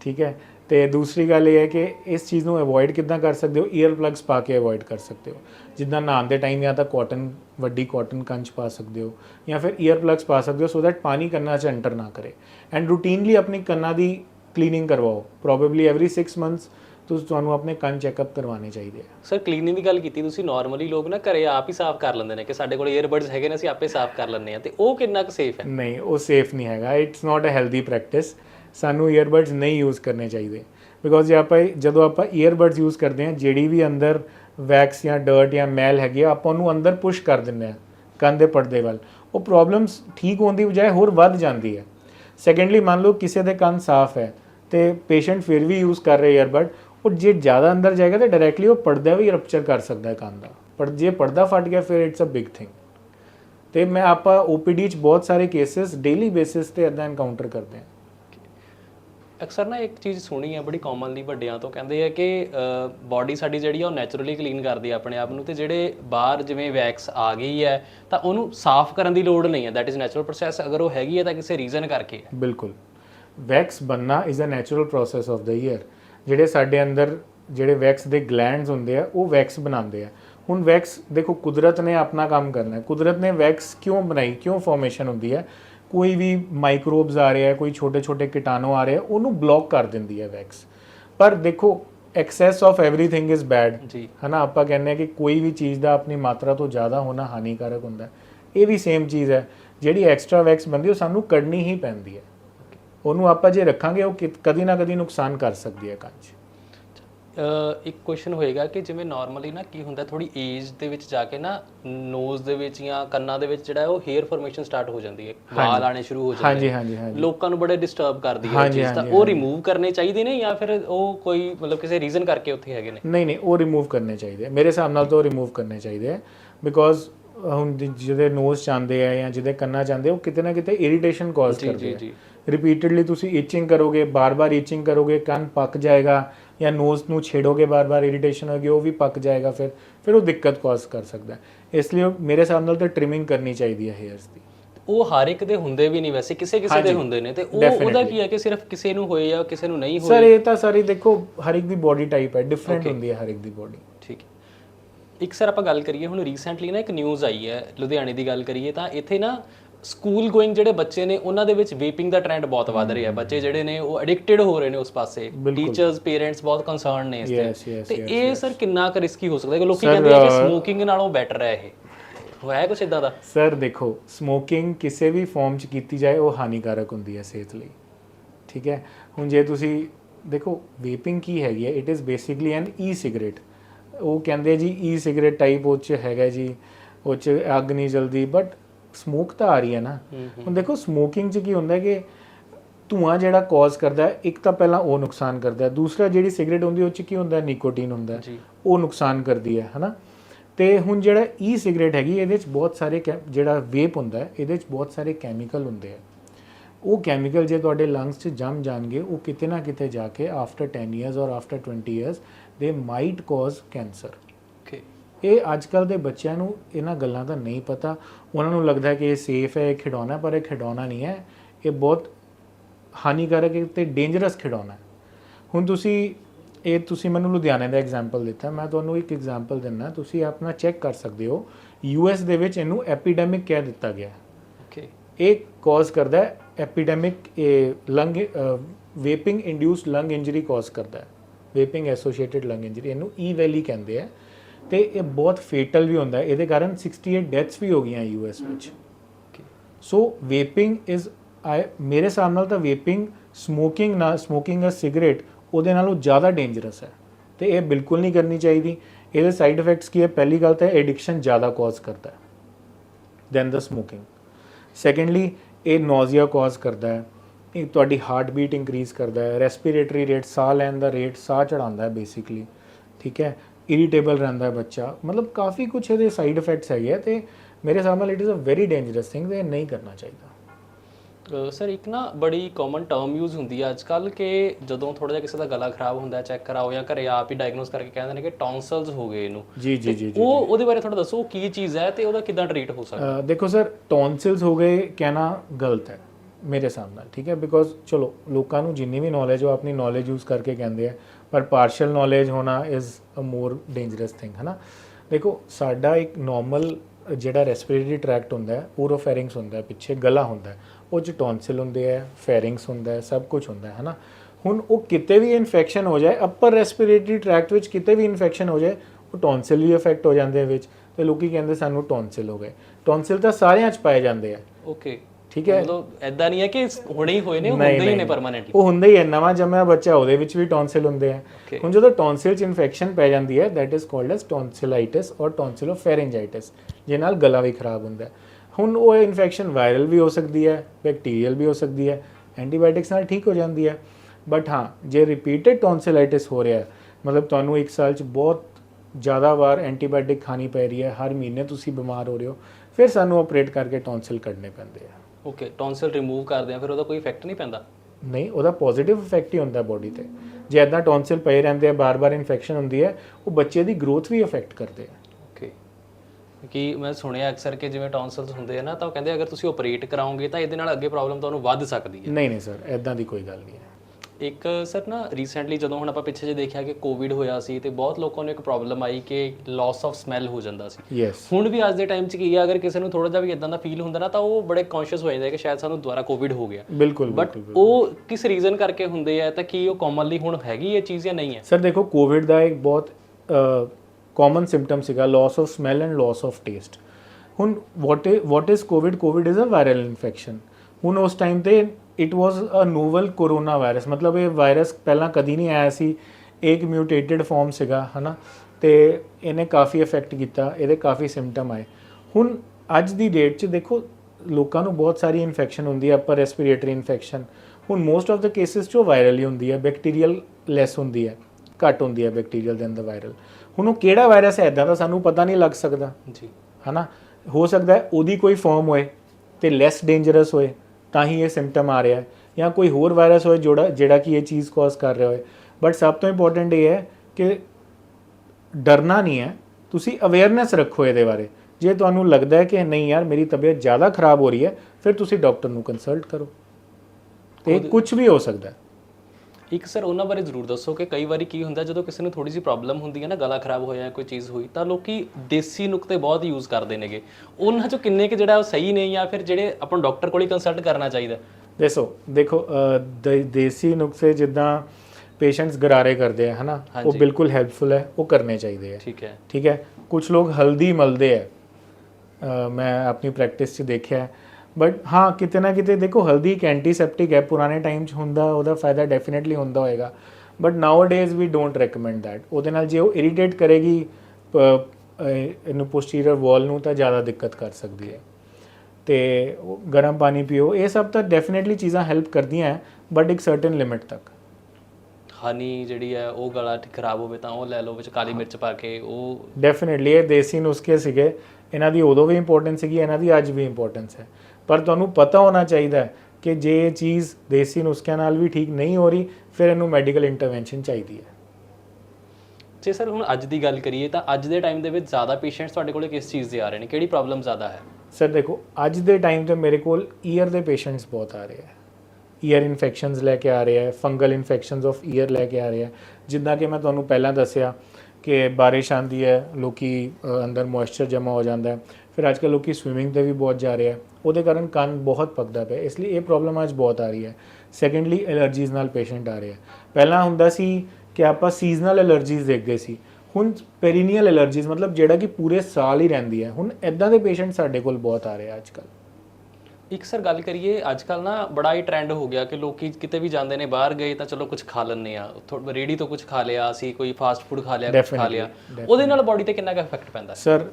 [SPEAKER 2] ਠੀਕ ਹੈ? ਤੇ ਦੂਸਰੀ ਗੱਲ ਇਹ ਹੈ ਕਿ ਇਸ ਚੀਜ਼ ਨੂੰ ਅਵੋਇਡ ਕਿੱਦਾਂ ਕਰ ਸਕਦੇ ਹੋ? ਈਅਰ ਪਲੱਗਸ ਪਾ ਕੇ ਅਵੋਇਡ ਕਰ ਸਕਦੇ ਹੋ। ਜਿੱਦਾਂ ਨਹਾਉਣ ਦੇ ਟਾਈਮ ਜਾਂ ਤਾਂ ਕਾਟਨ ਵੱਡੀ ਕਾਟਨ ਕੰਚ ਪਾ ਸਕਦੇ ਹੋ ਜਾਂ ਫਿਰ ਈਅਰ ਪਲੱਗਸ ਪਾ ਸਕਦੇ ਹੋ ਸੋ ਦੈਟ ਪਾਣੀ ਕੰਨਾਂ 'ਚ ਐਂਟਰ ਨਾ ਕਰੇ। ਐਂਡ ਰੂਟੀਨਲੀ ਆਪਣੀ ਕੰਨਾਂ ਦੀ ਕਲੀਨਿੰਗ ਕਰਵਾਓ। ਪ੍ਰੋਬੇਬਲੀ ਐਵਰੀ 6 ਮੰਥਸ ਤੁਸੀਂ ਤੁਹਾਨੂੰ ਆਪਣੇ ਕੰਨ ਚੈੱਕਅਪ ਕਰਵਾਉਣੇ ਚਾਹੀਦੇ ਆ।
[SPEAKER 1] ਸਰ ਕਲੀਨਿੰਗ ਦੀ ਗੱਲ ਕੀਤੀ ਤੁਸੀਂ ਨਾਰਮਲੀ ਲੋਕ ਨਾ ਘਰੇ ਆਪ ਹੀ ਸਾਫ਼ ਕਰ ਲੈਂਦੇ ਨੇ ਕਿ ਸਾਡੇ ਕੋਲ ਈਅਰਬਡਸ ਹੈਗੇ ਨੇ ਅਸੀਂ ਆਪੇ ਸਾਫ਼ ਕਰ ਲੈਂਦੇ ਆ ਤੇ ਉਹ ਕਿੰਨਾ ਕੁ ਸੇਫ ਹੈ?
[SPEAKER 2] ਨਹੀਂ ਉਹ ਸੇਫ ਨਹੀਂ ਹੈਗਾ। It's not a healthy practice ਸਾਨੂੰ ਈਅਰਬਡਸ ਨਹੀਂ ਯੂਜ਼ ਕਰਨੇ ਚਾਹੀਦੇ। ਬਿਕੋਜ਼ ਜੇ ਆਪਾਂ ਜਦੋਂ ਆਪਾਂ ਈਅਰਬਡਸ ਯੂਜ਼ ਕਰਦੇ ਹਾਂ ਜਿਹੜੀ ਵੀ ਅੰਦਰ ਵੈਕਸ ਜਾਂ ਡਰਟ ਜਾਂ ਮੈਲ ਹੈਗੀ ਆ ਆਪਾਂ ਉਹਨੂੰ ਅੰਦਰ ਪੁਸ਼ ਕਰ ਦਿੰਦੇ ਆ ਕੰਨ ਦੇ ਪਰਦੇ ਵੱਲ। ਉਹ ਪ੍ਰੋਬਲਮਸ ਠੀਕ ਹੋਣ ਦੀ ਬਜਾਏ ਹੋਰ ਵੱਧ ਜਾਂਦੀ ਹੈ। ਸੈਕੰਡਲੀ ਮੰਨ ਲਓ ਕਿਸੇ ਦੇ ਕੰਨ ਸਾਫ਼ ਹੈ ਤੇ ਪੇਸ਼ੈਂਟ ਫਿਰ ਵੀ ਯੂਜ਼ ਕਰ ਰਿਹਾ ਈਅਰਬਡ ਉਹ ਜੇ ਜ਼ਿਆਦਾ ਅੰਦਰ ਜਾਏਗਾ ਤਾਂ ਡਾਇਰੈਕਟਲੀ ਉਹ ਪਰਦਾ ਵੀ ਰਪਚਰ ਕਰ ਸਕਦਾ ਹੈ ਕੰਨ ਦਾ। ਪਰ ਜੇ ਪਰਦਾ ਫਟ ਗਿਆ ਫਿਰ ਇਟਸ ਅ ਬਿਗ ਥਿੰਗ ਤੇ ਮੈਂ ਆਪਾਂ OPD ਚ ਬਹੁਤ ਸਾਰੇ ਕੇसेस ਡੇਲੀ ਬੇਸਿਸ ਤੇ ਇਦਾਂ ਐਨਕਾਊਂਟਰ ਕਰਦੇ ਹਾਂ।
[SPEAKER 1] ਅਕਸਰ ਨਾ ਇੱਕ ਚੀਜ਼ ਸੁਣੀ ਹੈ ਬੜੀ ਕਾਮਨਲੀ ਵੱਡਿਆਂ ਤੋਂ ਕਹਿੰਦੇ ਆ ਕਿ ਬਾਡੀ ਸਾਡੀ ਜਿਹੜੀ ਆ ਉਹ ਨੈਚੁਰਲੀ ਕਲੀਨ ਕਰਦੀ ਆ ਆਪਣੇ ਆਪ ਨੂੰ ਤੇ ਜਿਹੜੇ ਬਾਹਰ ਜਿਵੇਂ ਵੈਕਸ ਆ ਗਈ ਹੈ ਤਾਂ ਉਹਨੂੰ ਸਾਫ਼ ਕਰਨ ਦੀ ਲੋੜ ਨਹੀਂ ਹੈ ਦੈਟ ਇਜ਼ ਨੈਚੁਰਲ ਪ੍ਰੋਸੈਸ ਅਗਰ ਉਹ ਹੈਗੀ ਹੈ ਤਾਂ ਕਿਸੇ ਰੀਜ਼ਨ ਕਰਕੇ। ਹੈ
[SPEAKER 2] ਬਿਲਕੁਲ। ਵੈਕਸ ਬੰਨਾ is a natural process of the ear ਜਿਹੜੇ ਸਾਡੇ ਅੰਦਰ ਜਿਹੜੇ ਵੈਕਸ ਦੇ ਗਲੈਂਡਸ ਹੁੰਦੇ ਆ ਉਹ ਵੈਕਸ ਬਣਾਉਂਦੇ ਆ। ਹੁਣ ਵੈਕਸ ਦੇਖੋ ਕੁਦਰਤ ਨੇ ਆਪਣਾ ਕੰਮ ਕਰਨਾ। ਹੈ ਕੁਦਰਤ ਨੇ ਵੈਕਸ ਕਿਉਂ ਬਣਾਈ? ਕਿਉਂ ਫਾਰਮੇਸ਼ਨ ਹੁੰਦੀ ਹੈ ਕੋਈ ਵੀ ਮਾਈਕਰੋਬਸ ਆ ਰਿਹਾ ਹੈ ਕੋਈ ਛੋਟੇ ਛੋਟੇ ਕੀਟਾਣੂ ਆ ਰਹੇ ਆ ਉਹਨੂੰ ਬਲੌਕ ਕਰ ਦਿੰਦੀ ਹੈ ਵੈਕਸ। ਪਰ ਦੇਖੋ excess of everything is bad
[SPEAKER 1] ਜੀ।
[SPEAKER 2] ਹਨਾ ਆਪਾਂ ਕਹਿੰਦੇ ਆ ਕਿ ਕੋਈ ਵੀ ਚੀਜ਼ ਦਾ ਆਪਣੀ ਮਾਤਰਾ ਤੋਂ ਜ਼ਿਆਦਾ ਹੋਣਾ ਹਾਨੀਕਾਰਕ ਹੁੰਦਾ। ਇਹ ਵੀ ਸੇਮ ਚੀਜ਼ ਹੈ। ਜਿਹੜੀ ਐਕਸਟਰਾ ਵੈਕਸ ਬੰਦੀ ਉਹ ਸਾਨੂੰ ਕੱਢਣੀ ਹੀ ਪੈਂਦੀ ਹੈ। ਉਹਨੂੰ ਆਪਾਂ ਜੇ ਰੱਖਾਂਗੇ ਉਹ ਕਦੀ ਨਾ ਕਦੀ ਨੁਕਸਾਨ ਕਰ ਸਕਦੀ ਹੈ ਕੰਨ 'ਚ
[SPEAKER 1] ਅਹ ਇੱਕ ਕੁਐਸਚਨ ਹੋਏਗਾ ਕਿ ਜਿਵੇਂ ਨਾਰਮਲੀ ਨਾ ਕੀ ਹੁੰਦਾ ਥੋੜੀ ਏਜ ਦੇ ਵਿੱਚ ਜਾ ਕੇ ਨਾ ਨੋਜ਼ ਦੇ ਵਿੱਚ ਜਾਂ ਕੰਨਾਂ ਦੇ ਵਿੱਚ ਜਿਹੜਾ ਹੈ ਉਹ ਹੇਅਰ ਫਾਰਮੇਸ਼ਨ ਸਟਾਰਟ ਹੋ ਜਾਂਦੀ ਹੈ। ਵਾਲ ਆਣੇ ਸ਼ੁਰੂ ਹੋ ਜਾਂਦੇ
[SPEAKER 2] ਹਾਂਜੀ
[SPEAKER 1] ਲੋਕਾਂ ਨੂੰ ਬੜੇ ਡਿਸਟਰਬ ਕਰਦੀ ਹੈ ਚੀਜ਼। ਤਾਂ ਉਹ ਰਿਮੂਵ ਕਰਨੇ ਚਾਹੀਦੇ ਨੇ ਜਾਂ ਫਿਰ ਉਹ ਕੋਈ ਮਤਲਬ ਕਿਸੇ ਰੀਜ਼ਨ ਕਰਕੇ ਉੱਥੇ ਹੈਗੇ ਨੇ?
[SPEAKER 2] ਨਹੀਂ ਨਹੀਂ ਉਹ ਰਿਮੂਵ ਕਰਨੇ ਚਾਹੀਦੇ। ਮੇਰੇ ਹਿਸਾਬ ਨਾਲ ਤਾਂ ਉਹ ਰਿਮੂਵ ਕਰਨੇ ਚਾਹੀਦੇ ਆ। ਬਿਕੋਜ਼ ਹੁਣ ਜਿਹਦੇ ਨੋਜ਼ ਚਾਹੁੰਦੇ ਆ ਜਾਂ ਜਿਹਦੇ ਕੰਨਾਂ ਚਾਹੁੰਦੇ ਉਹ ਕਿਤੇ ਨਾ ਕਿਤੇ ਇਰੀਟੇਸ਼ਨ ਕਾਜ਼ ਕਰਦੇ
[SPEAKER 1] ਜੀ
[SPEAKER 2] ਆ।
[SPEAKER 1] ਜੀ।
[SPEAKER 2] ਰਿਪੀਟਡਲੀ ਤੁਸੀਂ ਇਚਿੰਗ ਕਰੋਗੇ ਬਾਰ-ਬਾਰ ਇਚਿੰਗ ਕਰੋਗੇ ਕੰਨ ਪੱਕ ਜਾਏਗਾ ਜਾਂ ਨੋਜ਼ ਨੂੰ ਛੇੜੋਗੇ ਬਾਰ-ਬਾਰ ਇਰੀਟੇਸ਼ਨ ਹੋਗੀ ਉਹ ਵੀ ਪੱਕ ਜਾਏਗਾ ਫਿਰ ਫਿਰ ਉਹ ਦਿੱਕਤ ਕਾਜ਼ ਕਰ ਸਕਦਾ। ਇਸ ਲਈ ਮੇਰੇ ਹਿਸਾਬ ਨਾਲ ਤਾਂ ਟ੍ਰਿਮਿੰਗ ਕਰਨੀ ਚਾਹੀਦੀ ਹੈ ਹੇਅਰਸ ਦੀ
[SPEAKER 1] ਉਹ ਹਰ ਇੱਕ ਦੇ ਹੁੰਦੇ ਵੀ ਨਹੀਂ ਵੈਸੇ ਕਿਸੇ ਕਿਸੇ ਦੇ ਹੁੰਦੇ ਨੇ ਤੇ ਉਹ. ਉਹਦਾ ਕੀ ਹੈ ਕਿ ਸਿਰਫ ਕਿਸੇ ਨੂੰ ਹੋਏ ਜਾਂ ਕਿਸੇ ਨੂੰ ਨਹੀਂ
[SPEAKER 2] ਸਰ
[SPEAKER 1] ਹੋਏ
[SPEAKER 2] ਇਹ ਤਾਂ ਸਾਰੀ ਦੇਖੋ ਹਰ ਇੱਕ ਦੀ ਬੋਡੀ ਟਾਈਪ ਹੈ ਡਿਫਰੈਂਟ. ਹੁੰਦੀ ਹੈ ਹਰ ਇੱਕ ਦੀ ਬੋਡੀ
[SPEAKER 1] ਠੀਕ ਹੈ ਇੱਕ ਸਰ ਆਪਾਂ ਗੱਲ ਕਰੀਏ ਹੁਣ ਰੀਸੈਂਟਲੀ ਨਾ ਇੱਕ ਨਿਊਜ਼ ਆਈ ਹੈ ਲੁਧਿਆਣੇ ਦੀ ਗੱਲ ਕਰੀਏ ਤਾਂ ਇੱਥੇ ਨਾ ਸਕੂਲ ਗੋਇੰਗ ਜਿਹੜੇ ਬੱਚੇ ਨੇ ਉਹਨਾਂ ਦੇ ਵਿੱਚ ਵੇਪਿੰਗ ਦਾ ਟ੍ਰੈਂਡ ਬਹੁਤ ਵੱਧ ਰਿਹਾ ਬੱਚੇ ਜਿਹੜੇ ਨੇ ਉਹ ਐਡਿਕਟਡ ਹੋ ਰਹੇ ਨੇ ਉਸ ਪਾਸੇ। ਟੀਚਰਸ ਪੇਰੈਂਟਸ ਬਹੁਤ ਕੰਸਰਨ ਨੇ ਇਸ ਤੇ। ਤੇ ਇਹ ਸਰ ਕਿੰਨਾ ਕੁ ਰਿਸਕੀ ਹੋ ਸਕਦਾ ਹੈ? ਲੋਕੀ ਕਹਿੰਦੇ ਆ ਕਿ ਸਮੋਕਿੰਗ ਨਾਲੋਂ ਬੈਟਰ ਹੈ ਇਹ। ਹੋਇਆ ਕੁਛ ਇਦਾਂ ਦਾ?
[SPEAKER 2] ਸਰ ਦੇਖੋ ਸਮੋਕਿੰਗ ਕਿਸੇ ਵੀ ਫਾਰਮ 'ਚ ਕੀਤੀ ਜਾਏ ਉਹ ਹਾਨੀਕਾਰਕ ਹੁੰਦੀ ਹੈ ਸਿਹਤ ਲਈ। ਠੀਕ ਹੈ? ਹੁਣ ਜੇ ਤੁਸੀਂ ਦੇਖੋ ਵੇਪਿੰਗ ਕੀ ਹੈਗੀ ਹੈ? It is basically an e cigarette ਉਹ ਕਹਿੰਦੇ ਜੀ ਈ ਸਿਗਰਟ ਟਾਈਪ ਉਹ 'ਚ ਹੈਗਾ ਜੀ। ਉਹ 'ਚ ਅੱਗ ਨਹੀਂ ਜਲਦੀ ਬਟ ਸਮੋਕ ਤਾਂ ਆ ਰਹੀ ਹੈ ਨਾ। ਹੁਣ ਦੇਖੋ ਸਮੋਕਿੰਗ 'ਚ ਕੀ ਹੁੰਦਾ ਕਿ ਧੂਆਂ ਜਿਹੜਾ ਕਾਜ਼ ਕਰਦਾ ਹੈ ਇੱਕ ਤਾਂ ਪਹਿਲਾਂ ਉਹ ਨੁਕਸਾਨ ਕਰਦਾ ਹੈ। ਦੂਸਰਾ ਜਿਹੜੀ ਸਿਗਰਟ ਹੁੰਦੀ ਉਹ ਚ ਕੀ ਹੁੰਦਾ ਨਿਕੋਟੀਨ ਹੁੰਦਾ ਉਹ ਨੁਕਸਾਨ ਕਰਦੀ ਹੈ ਹਨਾ? ਤੇ ਹੁਣ ਜਿਹੜਾ ਈ ਸਿਗਰਟ ਹੈਗੀ ਇਹਦੇ ਚ ਬਹੁਤ ਸਾਰੇ ਜਿਹੜਾ ਵੇਪ ਹੁੰਦਾ ਹੈ ਇਹਦੇ ਚ ਬਹੁਤ ਸਾਰੇ ਕੈਮੀਕਲ ਹੁੰਦੇ ਆ। ਉਹ ਕੈਮੀਕਲ ਜੇ ਤੁਹਾਡੇ ਲੰਗਸ 'ਚ ਜੰਮ ਜਾਣਗੇ ਉਹ ਕਿਤੇ ਨਾ ਕਿਤੇ ਜਾ ਕੇ after 10 years or after 20 years they might cause cancer ਇਹ ਅੱਜ ਕੱਲ ਦੇ ਬੱਚਿਆਂ ਨੂੰ ਇਹਨਾਂ ਗੱਲਾਂ ਦਾ ਨਹੀਂ ਪਤਾ। ਉਹਨਾਂ ਨੂੰ ਲੱਗਦਾ ਹੈ ਕਿ ਇਹ ਸੇਫ ਹੈ ਇਹ ਖਿਡੌਣਾ ਪਰ ਇਹ ਖਿਡੌਣਾ ਨਹੀਂ ਹੈ। ਇਹ ਬਹੁਤ ਹਾਨੀਕਾਰਕ ਤੇ ਡੇਂਜਰਸ ਖਿਡੌਣਾ ਹੈ। ਹੁਣ ਤੁਸੀਂ ਇਹ ਤੁਸੀਂ ਮੈਨੂੰ ਲੁਧਿਆਣੇ ਦਾ ਐਗਜ਼ਾਮਪਲ ਦਿੱਤਾ। ਮੈਂ ਤੁਹਾਨੂੰ ਇੱਕ ਐਗਜ਼ਾਮਪਲ ਦਿੰਨਾ ਤੁਸੀਂ ਆਪਣਾ ਚੈੱਕ ਕਰ ਸਕਦੇ ਹੋ। ਯੂਐਸ ਦੇ ਵਿੱਚ ਇਹਨੂੰ ਐਪੀਡੈਮਿਕ ਕਹਿ ਦਿੱਤਾ ਗਿਆ
[SPEAKER 1] ਓਕੇ
[SPEAKER 2] ਇਹ ਕਾਜ਼ ਕਰਦਾ ਹੈ ਐਪੀਡੈਮਿਕ ਲੰਗ ਵੇਪਿੰਗ ਇੰਡਿਊਸਡ ਲੰਗ ਇੰਜਰੀ ਕਾਜ਼ ਕਰਦਾ ਹੈ। ਵੇਪਿੰਗ ਐਸੋਸੀਏਟਿਡ ਲੰਗ ਇੰਜਰੀ ਇਹਨੂੰ ਈ ਵੈਲੀ ਕਹਿੰਦੇ ਆ ਤੇ ਇਹ ਬਹੁਤ ਫੇਟਲ ਵੀ ਹੁੰਦਾ ਹੈ। ਇਹਦੇ ਕਾਰਨ 68 ਡੈਥਸ ਵੀ ਹੋ ਗਈਆਂ ਯੂਐਸ ਵਿੱਚ।
[SPEAKER 1] ਓਕੇ
[SPEAKER 2] ਸੋ ਵੇਪਿੰਗ ਇਜ਼ ਆਈ ਮੇਰੇ ਹਿਸਾਬ ਨਾਲ ਤਾਂ ਵੇਪਿੰਗ ਸਮੋਕਿੰਗ ਨਾ ਸਮੋਕਿੰਗ ਅ ਸਿਗਰਟ ਉਹਦੇ ਨਾਲੋਂ ਜ਼ਿਆਦਾ ਡੇਂਜਰਸ ਹੈ। ਤੇ ਇਹ ਬਿਲਕੁਲ ਨਹੀਂ ਕਰਨੀ ਚਾਹੀਦੀ। ਇਹਦੇ ਸਾਈਡ ਇਫੈਕਟਸ ਕੀ ਹੈ? ਪਹਿਲੀ ਗੱਲ ਤਾਂ ਐਡਿਕਸ਼ਨ ਜ਼ਿਆਦਾ ਕਾਜ਼ ਕਰਦਾ ਹੈ ਦੈਨ ਦਾ ਸਮੋਕਿੰਗ ਸੈਕੰਡਲੀ ਇਹ ਨੋਜ਼ੀਆ ਕਾਜ਼ ਕਰਦਾ ਹੈ। ਇਹ ਤੁਹਾਡੀ ਹਾਰਟ ਬੀਟ ਇਨਕਰੀਜ਼ ਕਰਦਾ ਹੈ। ਰੈਸਪੀਰੇਟਰੀ ਰੇਟ ਸਾਹ ਲੈਣ ਦਾ ਰੇਟ ਸਾਹ ਚੜਾਉਂਦਾ ਹੈ ਬੇਸਿਕਲੀ ਠੀਕ ਹੈ? ਇਰੀਟੇਬਲ ਰਹਿੰਦਾ ਹੈ ਬੱਚਾ। ਮਤਲਬ ਕਾਫੀ ਕੁਝ ਇਹਦੇ ਸਾਈਡ ਇਫੈਕਟਸ ਹੈਗੇ ਆ ਤੇ ਮੇਰੇ ਹਿਸਾਬ ਨਾਲ it is a very dangerous thing ਤੇ ਇਹ ਨਹੀਂ ਕਰਨਾ ਚਾਹੀਦਾ।
[SPEAKER 1] ਸਰ ਇੱਕ ਨਾ ਬੜੀ ਕਾਮਨ ਟਰਮ ਯੂਜ਼ ਹੁੰਦੀ ਹੈ ਅੱਜਕੱਲ ਕਿ ਜਦੋਂ ਥੋੜਾ ਜਿਹਾ ਕਿਸੇ ਦਾ ਗਲਾ ਖਰਾਬ ਹੁੰਦਾ ਹੈ ਚੈੱਕ ਕਰਾਓ ਜਾਂ ਘਰੇ ਆਪ ਹੀ ਡਾਇਗਨੋਸ ਕਰਕੇ ਕਹਿੰਦੇ ਨੇ ਕਿ ਟੌਨਸਲਸ ਹੋ ਗਏ ਇਹਨੂੰ।
[SPEAKER 2] ਜੀ ਜੀ ਜੀ
[SPEAKER 1] ਉਹ ਉਹਦੇ ਬਾਰੇ ਥੋੜਾ ਦੱਸੋ ਕੀ ਚੀਜ਼ ਹੈ ਤੇ ਉਹਦਾ ਕਿਦਾਂ ਟਰੀਟ ਹੋ ਸਕਦਾ?
[SPEAKER 2] ਦੇਖੋ ਸਰ ਟੌਨਸਿਲਸ ਹੋ ਗਏ ਕਹਿਣਾ ਗਲਤ ਹੈ ਮੇਰੇ ਹਿਸਾਬ ਨਾਲ ਠੀਕ ਹੈ? ਬਿਕੋਜ਼ ਚਲੋ ਲੋਕਾਂ ਨੂੰ ਜਿੰਨੀ ਵੀ ਨੌਲੇਜ ਉਹ ਆਪਣੀ ਨੌਲੇਜ ਯੂਜ਼ ਕਰਕੇ ਕਹਿੰਦੇ ਆ। ਪਰ ਪਾਰਸ਼ਲ ਨੌਲੇਜ ਹੋਣਾ is a more dangerous thing ਹੈ ਨਾ? ਦੇਖੋ, ਸਾਡਾ ਇੱਕ ਨਾਰਮਲ ਜਿਹੜਾ ਰੈਸਪੀਰੇਟਰੀ ਟਰੈਕਟ ਹੁੰਦਾ ਹੈ ਓਰੋਫੈਰਿੰਗਸ ਹੁੰਦਾ ਹੈ, ਪਿੱਛੇ ਗਲਾ ਹੁੰਦਾ ਹੈ, ਉਹ ਚ ਟੌਨਸਿਲ ਹੁੰਦੇ ਆ ਫੈਰਿੰਗਸ ਹੁੰਦਾ ਹੈ, ਸਭ ਕੁਝ ਹੁੰਦਾ ਹੈ ਨਾ? ਹੁਣ ਉਹ ਕਿਤੇ ਵੀ ਇਨਫੈਕਸ਼ਨ ਹੋ ਜਾਏ ਅਪਰ ਰੈਸਪੀਰੇਟਰੀ ਟਰੈਕਟ ਵਿੱਚ ਕਿਤੇ ਵੀ ਇਨਫੈਕਸ਼ਨ ਹੋ ਜਾਏ, ਉਹ ਟੌਨਸਿਲ ਵੀ ਅਫੈਕਟ ਹੋ ਜਾਂਦੇ ਵਿੱਚ, ਤੇ ਲੋਕੀ ਕਹਿੰਦੇ ਸਾਨੂੰ ਟੌਨਸਿਲ ਹੋ ਗਏ। ਟੌਨਸਿਲ ਤਾਂ ਸਾਰਿਆਂ 'ਚ ਪਾਏ ਜਾਂਦੇ ਆ
[SPEAKER 1] ਓਕੇ
[SPEAKER 2] ਠੀਕ ਹੈ।
[SPEAKER 1] ਮਤਲਬ ਐਦਾਂ ਨਹੀਂ ਹੈ ਕਿ ਹੁਣੇ ਹੀ ਹੋਏ ਨੇ ਹੁੰਦੇ ਹੀ ਨੇ। ਪਰਮਾਨੈਂਟਲੀ
[SPEAKER 2] ਉਹ ਹੁੰਦਾ ਹੀ ਹੈ ਨਵਾਂ ਜੰਮਿਆ ਬੱਚਾ ਉਹਦੇ ਵਿੱਚ ਵੀ ਟੌਨਸਿਲ ਹੁੰਦੇ ਆ. ਹੁਣ ਜਦੋਂ ਟੌਨਸਿਲ 'ਚ ਇਨਫੈਕਸ਼ਨ ਪੈ ਜਾਂਦੀ ਹੈ that is called as tonsillitis or tonsilopharyngitis ਜਿਹਦੇ ਨਾਲ ਗਲਾ ਵੀ ਖਰਾਬ ਹੁੰਦਾ ਹੁਣ ਉਹ ਇਨਫੈਕਸ਼ਨ ਵਾਇਰਲ ਵੀ ਹੋ ਸਕਦੀ ਹੈ ਬੈਕਟੀਰੀਅਲ ਵੀ ਹੋ ਸਕਦੀ ਹੈ ਐਂਟੀਬਾਇਓਟਿਕਸ ਨਾਲ ਠੀਕ ਹੋ ਜਾਂਦੀ ਹੈ। ਬਟ ਹਾਂ ਜੇ ਰਿਪੀਟਡ ਟੌਨਸਿਲਾਈਟਿਸ ਹੋ ਰਿਹਾ ਹੈ ਮਤਲਬ ਤੁਹਾਨੂੰ ਇੱਕ ਸਾਲ 'ਚ ਬਹੁਤ ਜ਼ਿਆਦਾ ਵਾਰ ਐਂਟੀਬਾਇਓਟਿਕ ਖਾਣੀ ਪੈ ਰਹੀ ਹੈ ਹਰ ਮਹੀਨੇ ਤੁਸੀਂ ਬਿਮਾਰ ਹੋ ਰਹੇ ਹੋ ਫਿਰ ਸਾਨੂੰ ਆਪਰੇਟ ਕਰਕੇ ਟੌਨਸਿਲ ਕੱਢਨੇ ਪੈਂਦੇ ਆ।
[SPEAKER 1] ਓਕੇ ਟੌਨਸਲ ਰਿਮੂਵ ਕਰਦੇ ਆ ਫਿਰ ਉਹਦਾ ਕੋਈ ਇਫੈਕਟ ਨਹੀਂ ਪੈਂਦਾ?
[SPEAKER 2] ਨਹੀਂ ਉਹਦਾ ਪੋਜ਼ਿਟਿਵ ਇਫੈਕਟ ਹੀ ਹੁੰਦਾ ਬੋਡੀ ਤੇ। ਜੇ ਇਦਾਂ ਟੌਨਸਿਲ ਪਏ ਰਹਿੰਦੇ ਆ ਬਾਰ-ਬਾਰ ਇਨਫੈਕਸ਼ਨ ਹੁੰਦੀ ਹੈ ਉਹ ਬੱਚੇ ਦੀ ਗਰੋਥ ਵੀ ਇਫੈਕਟ ਕਰਦੇ ਆ।
[SPEAKER 1] ਓਕੇ ਕਿ ਮੈਂ ਸੁਣਿਆ ਅਕਸਰ ਕਿ ਜਿਵੇਂ ਟੌਨਸਲਸ ਹੁੰਦੇ ਆ ਨਾ ਤਾਂ ਉਹ ਕਹਿੰਦੇ ਅਗਰ ਤੁਸੀਂ ਆਪਰੇਟ ਕਰਾਓਗੇ ਤਾਂ ਇਹਦੇ ਨਾਲ ਅੱਗੇ ਪ੍ਰੋਬਲਮ ਤੁਹਾਨੂੰ ਵੱਧ ਸਕਦੀ ਹੈ।
[SPEAKER 2] ਨਹੀਂ ਨਹੀਂ ਸਰ ਇਦਾਂ ਦੀ ਕੋਈ ਗੱਲ ਨਹੀਂ ਹੈ।
[SPEAKER 1] ਇੱਕ ਸਰ ਨਾ ਰੀਸੈਂਟਲੀ ਜਦੋਂ ਹੁਣ ਆਪਾਂ ਪਿੱਛੇ ਜੇ ਦੇਖਿਆ ਕਿ ਕੋਵਿਡ ਹੋਇਆ ਸੀ ਤੇ ਬਹੁਤ ਲੋਕਾਂ ਨੂੰ ਇੱਕ ਪ੍ਰੋਬਲਮ ਆਈ ਕਿ ਲਾਸ ਆਫ ਸਮੈਲ ਹੋ ਜਾਂਦਾ ਸੀ। ਹੁਣ ਵੀ ਅੱਜ ਦੇ ਟਾਈਮ 'ਚ ਕੀ ਹੈ ਅਗਰ ਕਿਸੇ ਨੂੰ ਥੋੜਾ ਜਿਹਾ ਵੀ ਇਦਾਂ ਦਾ ਫੀਲ ਹੁੰਦਾ ਨਾ ਤਾਂ ਉਹ ਬੜੇ ਕੌਨਸ਼ੀਅਸ ਹੋ ਜਾਂਦੇ ਕਿ ਸ਼ਾਇਦ ਸਾਨੂੰ ਦੁਬਾਰਾ ਕੋਵਿਡ ਹੋ ਗਿਆ।
[SPEAKER 2] ਬਿਲਕੁਲ
[SPEAKER 1] ਬਟ ਉਹ ਕਿਸ ਰੀਜ਼ਨ ਕਰਕੇ ਹੁੰਦੇ ਆ ਤਾਂ ਕੀ ਉਹ ਕਾਮਨਲੀ ਹੁਣ ਹੈਗੀ ਇਹ ਚੀਜ਼ ਜਾਂ ਨਹੀਂ ਹੈ?
[SPEAKER 2] ਸਰ ਦੇਖੋ ਕੋਵਿਡ ਦਾ ਇੱਕ ਬਹੁਤ ਕਾਮਨ ਸਿੰਪਟਮ ਸੀਗਾ loss of smell and loss of taste ਹੁਣ what what is covid covid is a viral infection ਹੁਣ ਉਸ ਟਾਈਮ ਤੇ it was a novel corona virus ਮਤਲਬ ਇਹ ਵਾਇਰਸ ਪਹਿਲਾਂ ਕਦੀ ਨਹੀਂ ਆਇਆ ਸੀ। ਇੱਕ ਮਿਊਟੇਟਡ ਫਾਰਮ ਸੀਗਾ ਹਨਾ? ਤੇ ਇਹਨੇ ਕਾਫੀ ਇਫੈਕਟ ਕੀਤਾ ਇਹਦੇ ਕਾਫੀ ਸਿੰਪਟਮ ਆਏ। ਹੁਣ ਅੱਜ ਦੀ ਡੇਟ 'ਚ ਦੇਖੋ ਲੋਕਾਂ ਨੂੰ ਬਹੁਤ ਸਾਰੀ ਇਨਫੈਕਸ਼ਨ ਹੁੰਦੀ ਹੈ ਅਪਰ ਰੈਸਪੀਰੇਟਰੀ ਇਨਫੈਕਸ਼ਨ ਹੁਣ ਮੋਸਟ ਆਫ ਦਾ ਕੇਸਿਸ 'ਚ ਵਾਇਰਲ ਹੀ ਹੁੰਦੀ ਹੈ ਬੈਕਟੀਰੀਅਲ ਲੈਸ ਹੁੰਦੀ ਹੈ ਘੱਟ ਹੁੰਦੀ ਹੈ ਬੈਕਟੀਰੀਅਲ ਦੈਨ ਦਾ ਵਾਇਰਲ ਹੁਣ ਉਹ ਕਿਹੜਾ ਵਾਇਰਸ ਹੈ ਇਦਾਂ ਦਾ ਸਾਨੂੰ ਪਤਾ ਨਹੀਂ ਲੱਗ ਸਕਦਾ।
[SPEAKER 1] ਜੀ।
[SPEAKER 2] ਹਨਾ? ਹੋ ਸਕਦਾ ਹੈ ਉਹਦੀ ਕੋਈ ਫਾਰਮ ਹੋਏ ਤੇ ਲੈਸ ਡੇਂਜਰਸ ਹੋਏ। ਤਾਂ ਹੀ ਇਹ ਸਿੰਪਟਮ ਆ ਰਿਹਾ ਹੈ ਜਾਂ ਕੋਈ ਹੋਰ ਵਾਇਰਸ ਹੋਏ ਜਿਹੜਾ ਜਿਹੜਾ ਕਿ ਇਹ ਚੀਜ਼ ਕਾਜ਼ ਕਰ ਰਿਹਾ ਹੋਏ। ਬਟ ਸਭ ਤੋਂ ਇੰਪੋਰਟੈਂਟ ਇਹ ਹੈ ਕਿ ਡਰਨਾ ਨਹੀਂ ਹੈ। ਤੁਸੀਂ ਅਵੇਅਰਨੈਸ ਰੱਖੋ ਇਹਦੇ ਬਾਰੇ। ਜੇ ਤੁਹਾਨੂੰ ਲੱਗਦਾ ਹੈ ਕਿ ਨਹੀਂ ਯਾਰ ਮੇਰੀ ਤਬੀਅਤ ਜ਼ਿਆਦਾ ਖਰਾਬ ਹੋ ਰਹੀ ਹੈ ਫਿਰ ਤੁਸੀਂ ਡਾਕਟਰ ਨੂੰ ਕੰਸਲਟ ਕਰੋ। ਤੇ ਕੁਝ ਵੀ ਹੋ ਸਕਦਾ ਹੈ।
[SPEAKER 1] ਇੱਕ ਸਰ ਉਹਨਾਂ ਬਾਰੇ ਜ਼ਰੂਰ ਦੱਸੋ ਕਿ ਕਈ ਵਾਰੀ ਕੀ ਹੁੰਦਾ ਜਦੋਂ ਕਿਸੇ ਨੂੰ ਥੋੜੀ ਜਿਹੀ ਪ੍ਰੋਬਲਮ ਹੁੰਦੀ ਹੈ ਨਾ ਗਲਾ ਖਰਾਬ ਹੋਇਆ ਜਾਂ ਕੋਈ ਚੀਜ਼ ਹੋਈ ਤਾਂ ਲੋਕੀ ਦੇਸੀ ਨੁਕਤੇ ਬਹੁਤ ਯੂਜ਼ ਕਰਦੇ ਨੇਗੇ। ਉਹਨਾਂ ਚੋਂ ਕਿੰਨੇ ਕਿ ਜਿਹੜਾ ਉਹ ਸਹੀ ਨੇ ਜਾਂ ਫਿਰ ਜਿਹੜੇ ਆਪਾਂ ਡਾਕਟਰ ਕੋਲ ਹੀ ਕੰਸਲਟ ਕਰਨਾ ਚਾਹੀਦਾ?
[SPEAKER 2] ਦੇਖੋ ਦੇਖੋ ਦੇਸੀ ਨੁਕਸੇ ਜਿੱਦਾਂ ਪੇਸ਼ੈਂਟਸ ਗਰਾਰੇ ਕਰਦੇ ਆ ਹਨਾ? ਉਹ। ਬਿਲਕੁਲ ਹੈਲਪਫੁਲ ਹੈ ਉਹ ਕਰਨੇ ਚਾਹੀਦੇ ਆ।
[SPEAKER 1] ਠੀਕ ਹੈ।
[SPEAKER 2] ਠੀਕ ਹੈ? ਕੁਝ ਲੋਕ ਹਲਦੀ ਮਲਦੇ ਆ। ਮੈਂ ਆਪਣੀ ਪ੍ਰੈਕਟਿਸ 'ਚ ਦੇਖਿਆ ਬਟ ਹਾਂ ਕਿਤੇ ਨਾ ਕਿਤੇ ਦੇਖੋ ਹਲਦੀ ਇੱਕ ਐਂਟੀਸੈਪਟਿਕ ਹੈ ਪੁਰਾਣੇ ਟਾਈਮ 'ਚ ਹੁੰਦਾ ਉਹਦਾ ਫਾਇਦਾ ਡੈਫੀਨਿਟਲੀ ਹੁੰਦਾ ਹੋਏਗਾ but nowadays we don't recommend that ਉਹਦੇ ਨਾਲ ਜੇ ਉਹ ਇਰੀਟੇਟ ਕਰੇਗੀ ਇਹਨੂੰ ਪੋਸਟੀਰੀਅਰ ਵਾਲ ਨੂੰ ਤਾਂ ਜ਼ਿਆਦਾ ਦਿੱਕਤ ਕਰ ਸਕਦੀ ਹੈ ਤੇ ਗਰਮ ਪਾਣੀ ਪੀਓ ਇਹ ਸਭ ਤਾਂ ਡੈਫੀਨਿਟਲੀ ਚੀਜ਼ਾਂ ਹੈਲਪ ਕਰਦੀਆਂ ਹੈ ਬਟ ਇੱਕ ਸਰਟਨ ਲਿਮਿਟ ਤੱਕ
[SPEAKER 1] ਹਨੀ ਜਿਹੜੀ ਹੈ ਉਹ ਗਲਾ ਖਰਾਬ ਹੋਵੇ ਤਾਂ ਉਹ ਲੈ ਲਓ ਵਿੱਚ ਕਾਲੀ ਮਿਰਚ ਪਾ ਕੇ ਉਹ
[SPEAKER 2] ਡੈਫੀਨਿਟਲੀ ਇਹ ਦੇਸੀ ਨੁਸਖੇ ਸੀਗੇ ਇਹਨਾਂ ਦੀ ਉਦੋਂ ਵੀ ਇੰਪੋਰਟੈਂਸ ਸੀਗੀ ਇਹਨਾਂ ਦੀ ਅੱਜ ਵੀ ਇੰਪੋਰਟੈਂਸ ਹੈ ਪਰ ਤੁਹਾਨੂੰ ਪਤਾ ਹੋਣਾ ਚਾਹੀਦਾ ਹੈ ਕਿ ਜੇ ਇਹ ਚੀਜ਼ ਦੇਸੀ ਨੁਸਖਿਆਂ ਨਾਲ ਵੀ ਠੀਕ ਨਹੀਂ ਹੋ ਰਹੀ ਫਿਰ ਇਹਨੂੰ ਮੈਡੀਕਲ ਇੰਟਰਵੈਂਸ਼ਨ ਚਾਹੀਦੀ ਹੈ।
[SPEAKER 1] ਜੇ ਸਰ ਹੁਣ ਅੱਜ ਦੀ ਗੱਲ ਕਰੀਏ ਤਾਂ ਅੱਜ ਦੇ ਟਾਈਮ ਦੇ ਵਿੱਚ ਜ਼ਿਆਦਾ ਪੇਸ਼ੈਂਟਸ ਤੁਹਾਡੇ ਕੋਲੇ ਕਿਸ ਚੀਜ਼ ਦੇ ਆ ਰਹੇ ਨੇ? ਕਿਹੜੀ ਪ੍ਰੋਬਲਮ ਜ਼ਿਆਦਾ ਹੈ?
[SPEAKER 2] ਸਰ ਦੇਖੋ ਅੱਜ ਦੇ ਟਾਈਮ ਤੇ ਮੇਰੇ ਕੋਲ ਈਅਰ ਦੇ ਪੇਸ਼ੈਂਟਸ ਬਹੁਤ ਆ ਰਹੇ ਹੈ। ਈਅਰ ਇਨਫੈਕਸ਼ਨਸ ਲੈ ਕੇ ਆ ਰਹੇ ਹੈ ਫੰਗਲ ਇਨਫੈਕਸ਼ਨਸ ਆਫ ਈਅਰ ਲੈ ਕੇ ਆ ਰਹੇ ਹੈ। ਜਿੱਦਾਂ ਕਿ ਮੈਂ ਤੁਹਾਨੂੰ ਪਹਿਲਾਂ ਦੱਸਿਆ ਕਿ ਬਾਰਿਸ਼ ਆਂਦੀ ਹੈ ਲੋਕੀ ਅੰਦਰ ਮੋਇਸਚਰ ਜਮਾ ਹੋ ਜਾਂਦਾ ਹੈ। ਫਿਰ ਅੱਜਕੱਲ੍ਹ ਲੋਕੀ ਸਵਿਮਿੰਗ ਤੇ ਵੀ ਬਹੁਤ ਜਾ ਰਹੇ ਹੈ। ਉਹਦੇ ਕਾਰਨ ਕੰਨ ਬਹੁਤ ਪਕਦਾ ਪਿਆ। ਇਸ ਲਈ ਇਹ ਪ੍ਰੋਬਲਮ ਅੱਜ ਬਹੁਤ ਆ ਰਹੀ ਹੈ। ਸੈਕੰਡਲੀ ਐਲਰਜੀਜ਼ ਨਾਲ ਪੇਸ਼ੈਂਟ ਆ ਰਹੇ ਹੈ ਪਹਿਲਾਂ ਹੁੰਦਾ ਸੀ ਕਿ ਆਪਾਂ ਸੀਜ਼ਨਲ ਐਲਰਜੀਜ਼ ਦੇਖਦੇ ਸੀ। ਹੁਣ ਪੈਰੀਨੀਅਲ ਐਲਰਜੀਜ਼ ਮਤਲਬ ਜਿਹੜਾ ਕਿ ਪੂਰੇ ਸਾਲ ਹੀ ਰਹਿੰਦੀ ਹੈ। ਹੁਣ ਇਦਾਂ ਦੇ ਪੇਸ਼ੈਂਟ ਸਾਡੇ ਕੋਲ ਬਹੁਤ ਆ ਰਹੇ ਆ ਅੱਜਕੱਲ੍ਹ।
[SPEAKER 1] ਇੱਕ ਸਰ ਗੱਲ ਕਰੀਏ ਅੱਜ ਕੱਲ ਨਾ ਬੜਾ ਹੀ ਟ੍ਰੈਂਡ ਹੋ ਗਿਆ ਕਿ ਲੋਕੀ ਕਿਤੇ ਵੀ ਜਾਂਦੇ ਨੇ ਬਾਹਰ ਗਏ ਤਾਂ ਚਲੋ ਕੁਝ ਖਾ ਲੈਂਦੇ ਆ। ਥੋੜਾ ਰੇੜੀ ਤੋਂ ਕੁਝ ਖਾ ਲਿਆ ਅਸੀਂ ਕੋਈ ਫਾਸਟ ਫੂਡ ਖਾ ਲਿਆ ਕੁਝ ਖਾ ਲਿਆ। ਉਹਦੇ ਨਾਲ ਬਾਡੀ ਤੇ ਕਿੰਨਾ ਕੁ ਇਫੈਕਟ ਪੈਂਦਾ?
[SPEAKER 2] ਸਰ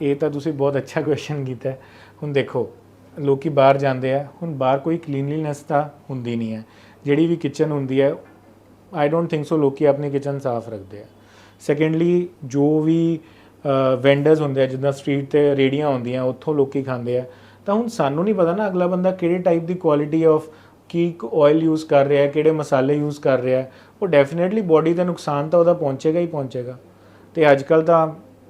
[SPEAKER 2] ਇਹ ਤਾਂ ਤੁਸੀਂ ਬਹੁਤ ਅੱਛਾ ਕੁਐਸਚਨ ਕੀਤਾ ਹੁਣ ਦੇਖੋ, ਲੋਕੀ ਬਾਹਰ ਜਾਂਦੇ ਆ, ਹੁਣ ਬਾਹਰ ਕੋਈ ਕਲੀਨਲੀਨੈਸ ਤਾਂ ਹੁੰਦੀ ਨਹੀਂ ਹੈ। ਜਿਹੜੀ ਵੀ ਕਿਚਨ ਹੁੰਦੀ ਹੈ ਆਈ ਡੋਨਟ ਥਿੰਕ ਸੋ ਲੋਕੀ ਆਪਣੀ ਕਿਚਨ ਸਾਫ਼ ਰੱਖਦੇ ਆ। ਸੈਕੰਡਲੀ ਜੋ ਵੀ ਵੈਂਡਰਸ ਹੁੰਦੇ ਆ, ਜਿੱਦਾਂ ਸਟਰੀਟ ਤੇ ਰੇੜੀਆਂ ਹੁੰਦੀਆਂ ਉੱਥੋਂ ਲੋਕੀ ਖਾਂਦੇ ਆ। ਤਾਂ ਹੁਣ ਸਾਨੂੰ ਨਹੀਂ ਪਤਾ ਨਾ ਅਗਲਾ ਬੰਦਾ ਕਿਹੜੇ ਟਾਈਪ ਦੀ ਕੁਆਲਿਟੀ ਆਫ ਕੀ ਆਇਲ ਯੂਜ਼ ਕਰ ਰਿਹਾ ਹੈ ਕਿਹੜੇ ਮਸਾਲੇ ਯੂਜ਼ ਕਰ ਰਿਹਾ। ਹੈ ਉਹ ਡੈਫੀਨਿਟਲੀ ਬਾਡੀ ਤੇ ਨੁਕਸਾਨ ਤਾਂ ਉਹਦਾ ਪਹੁੰਚੇਗਾ ਹੀ ਪਹੁੰਚੇਗਾ। ਤੇ ਅੱਜ ਕੱਲ ਤਾਂ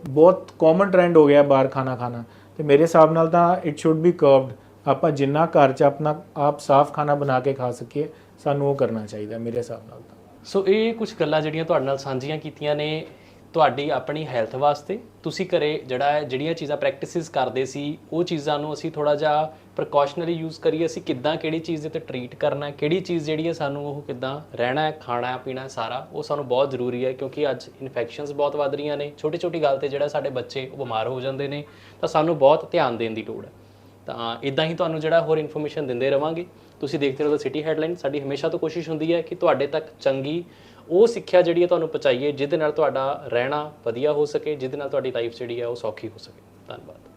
[SPEAKER 2] ਬਹੁਤ ਕਾਮਨ ਟ੍ਰੈਂਡ ਹੋ ਗਿਆ ਬਾਹਰ ਖਾਣਾ ਖਾਣਾ। ਤੇ ਮੇਰੇ ਹਿਸਾਬ ਨਾਲ ਤਾਂ ਇਟ ਸ਼ੁੱਡ ਬੀ ਕਰਵਡ ਆਪਾਂ ਜਿੰਨਾ ਘਰ 'ਚ ਆਪਣਾ ਆਪ ਸਾਫ਼ ਖਾਣਾ ਬਣਾ ਕੇ ਖਾ ਸਕੀਏ, ਸਾਨੂੰ ਉਹ ਕਰਨਾ ਚਾਹੀਦਾ ਮੇਰੇ ਹਿਸਾਬ ਨਾਲ ਤਾਂ।
[SPEAKER 1] ਸੋ ਇਹ ਕੁਝ ਗੱਲਾਂ ਜਿਹੜੀਆਂ ਤੁਹਾਡੇ ਨਾਲ ਸਾਂਝੀਆਂ ਕੀਤੀਆਂ ਨੇ ਤੁਹਾਡੀ ਆਪਣੀ ਹੈਲਥ ਵਾਸਤੇ। ਤੁਸੀਂ ਘਰੇ ਜਿਹੜਾ ਹੈ, ਜਿਹੜੀਆਂ ਚੀਜ਼ਾਂ ਪ੍ਰੈਕਟਿਸਿਸ ਕਰਦੇ ਸੀ, ਉਹ ਚੀਜ਼ਾਂ ਨੂੰ ਅਸੀਂ ਥੋੜਾ ਜਿਹਾ ਪ੍ਰੀਕਾਸ਼ਨਰੀ ਯੂਜ਼ ਕਰੀਏ। ਅਸੀਂ ਕਿੱਦਾਂ ਕਿਹੜੀ ਚੀਜ਼ ਦੇ ਉੱਤੇ ਟਰੀਟ ਕਰਨਾ ਹੈ, ਕਿਹੜੀ ਚੀਜ਼ ਜਿਹੜੀ ਹੈ ਸਾਨੂੰ ਉਹ ਕਿੱਦਾਂ ਰਹਿਣਾ ਹੈ, ਖਾਣਾ ਹੈ, ਪੀਣਾ ਹੈ, ਸਾਰਾ, ਉਹ ਸਾਨੂੰ ਬਹੁਤ ਜ਼ਰੂਰੀ ਹੈ। ਕਿਉਂਕਿ ਅੱਜ ਇਨਫੈਕਸ਼ਨਸ ਬਹੁਤ ਵੱਧ ਰਹੀਆਂ ਨੇ। ਛੋਟੀ ਛੋਟੀ ਗੱਲ ਤੇ ਜਿਹੜਾ ਸਾਡੇ ਬੱਚੇ ਉਹ ਬਿਮਾਰ ਹੋ ਜਾਂਦੇ ਨੇ, ਤਾਂ ਸਾਨੂੰ ਬਹੁਤ ਧਿਆਨ ਦੇਣ ਦੀ ਲੋੜ ਹੈ। ਤਾਂ ਇਦਾਂ ਹੀ ਤੁਹਾਨੂੰ ਜਿਹੜਾ ਹੋਰ ਇਨਫੋਰਮੇਸ਼ਨ ਦਿੰਦੇ ਰਵਾਂਗੇ। ਤੁਸੀਂ ਦੇਖਦੇ ਰਹੋ ਸਿਟੀ ਹੈਡਲਾਈਨ ਸਾਡੀ ਹਮੇਸ਼ਾ ਤੋਂ ਕੋਸ਼ਿਸ਼ ਹੁੰਦੀ ਹੈ ਕਿ ਤੁਹਾਡੇ ਤੱਕ ਚੰਗੀ ਉਹ ਸਿੱਖਿਆ ਜਿਹੜੀ ਹੈ ਤੁਹਾਨੂੰ ਪਹੁੰਚਾਈਏ, ਜਿਹਦੇ ਨਾਲ ਤੁਹਾਡਾ ਰਹਿਣਾ ਵਧੀਆ ਹੋ ਸਕੇ, ਜਿਹਦੇ ਨਾਲ ਤੁਹਾਡੀ ਲਾਈਫ ਜਿਹੜੀ ਹੈ ਉਹ ਸੌਖੀ ਹੋ ਸਕੇ। ਧੰਨਵਾਦ।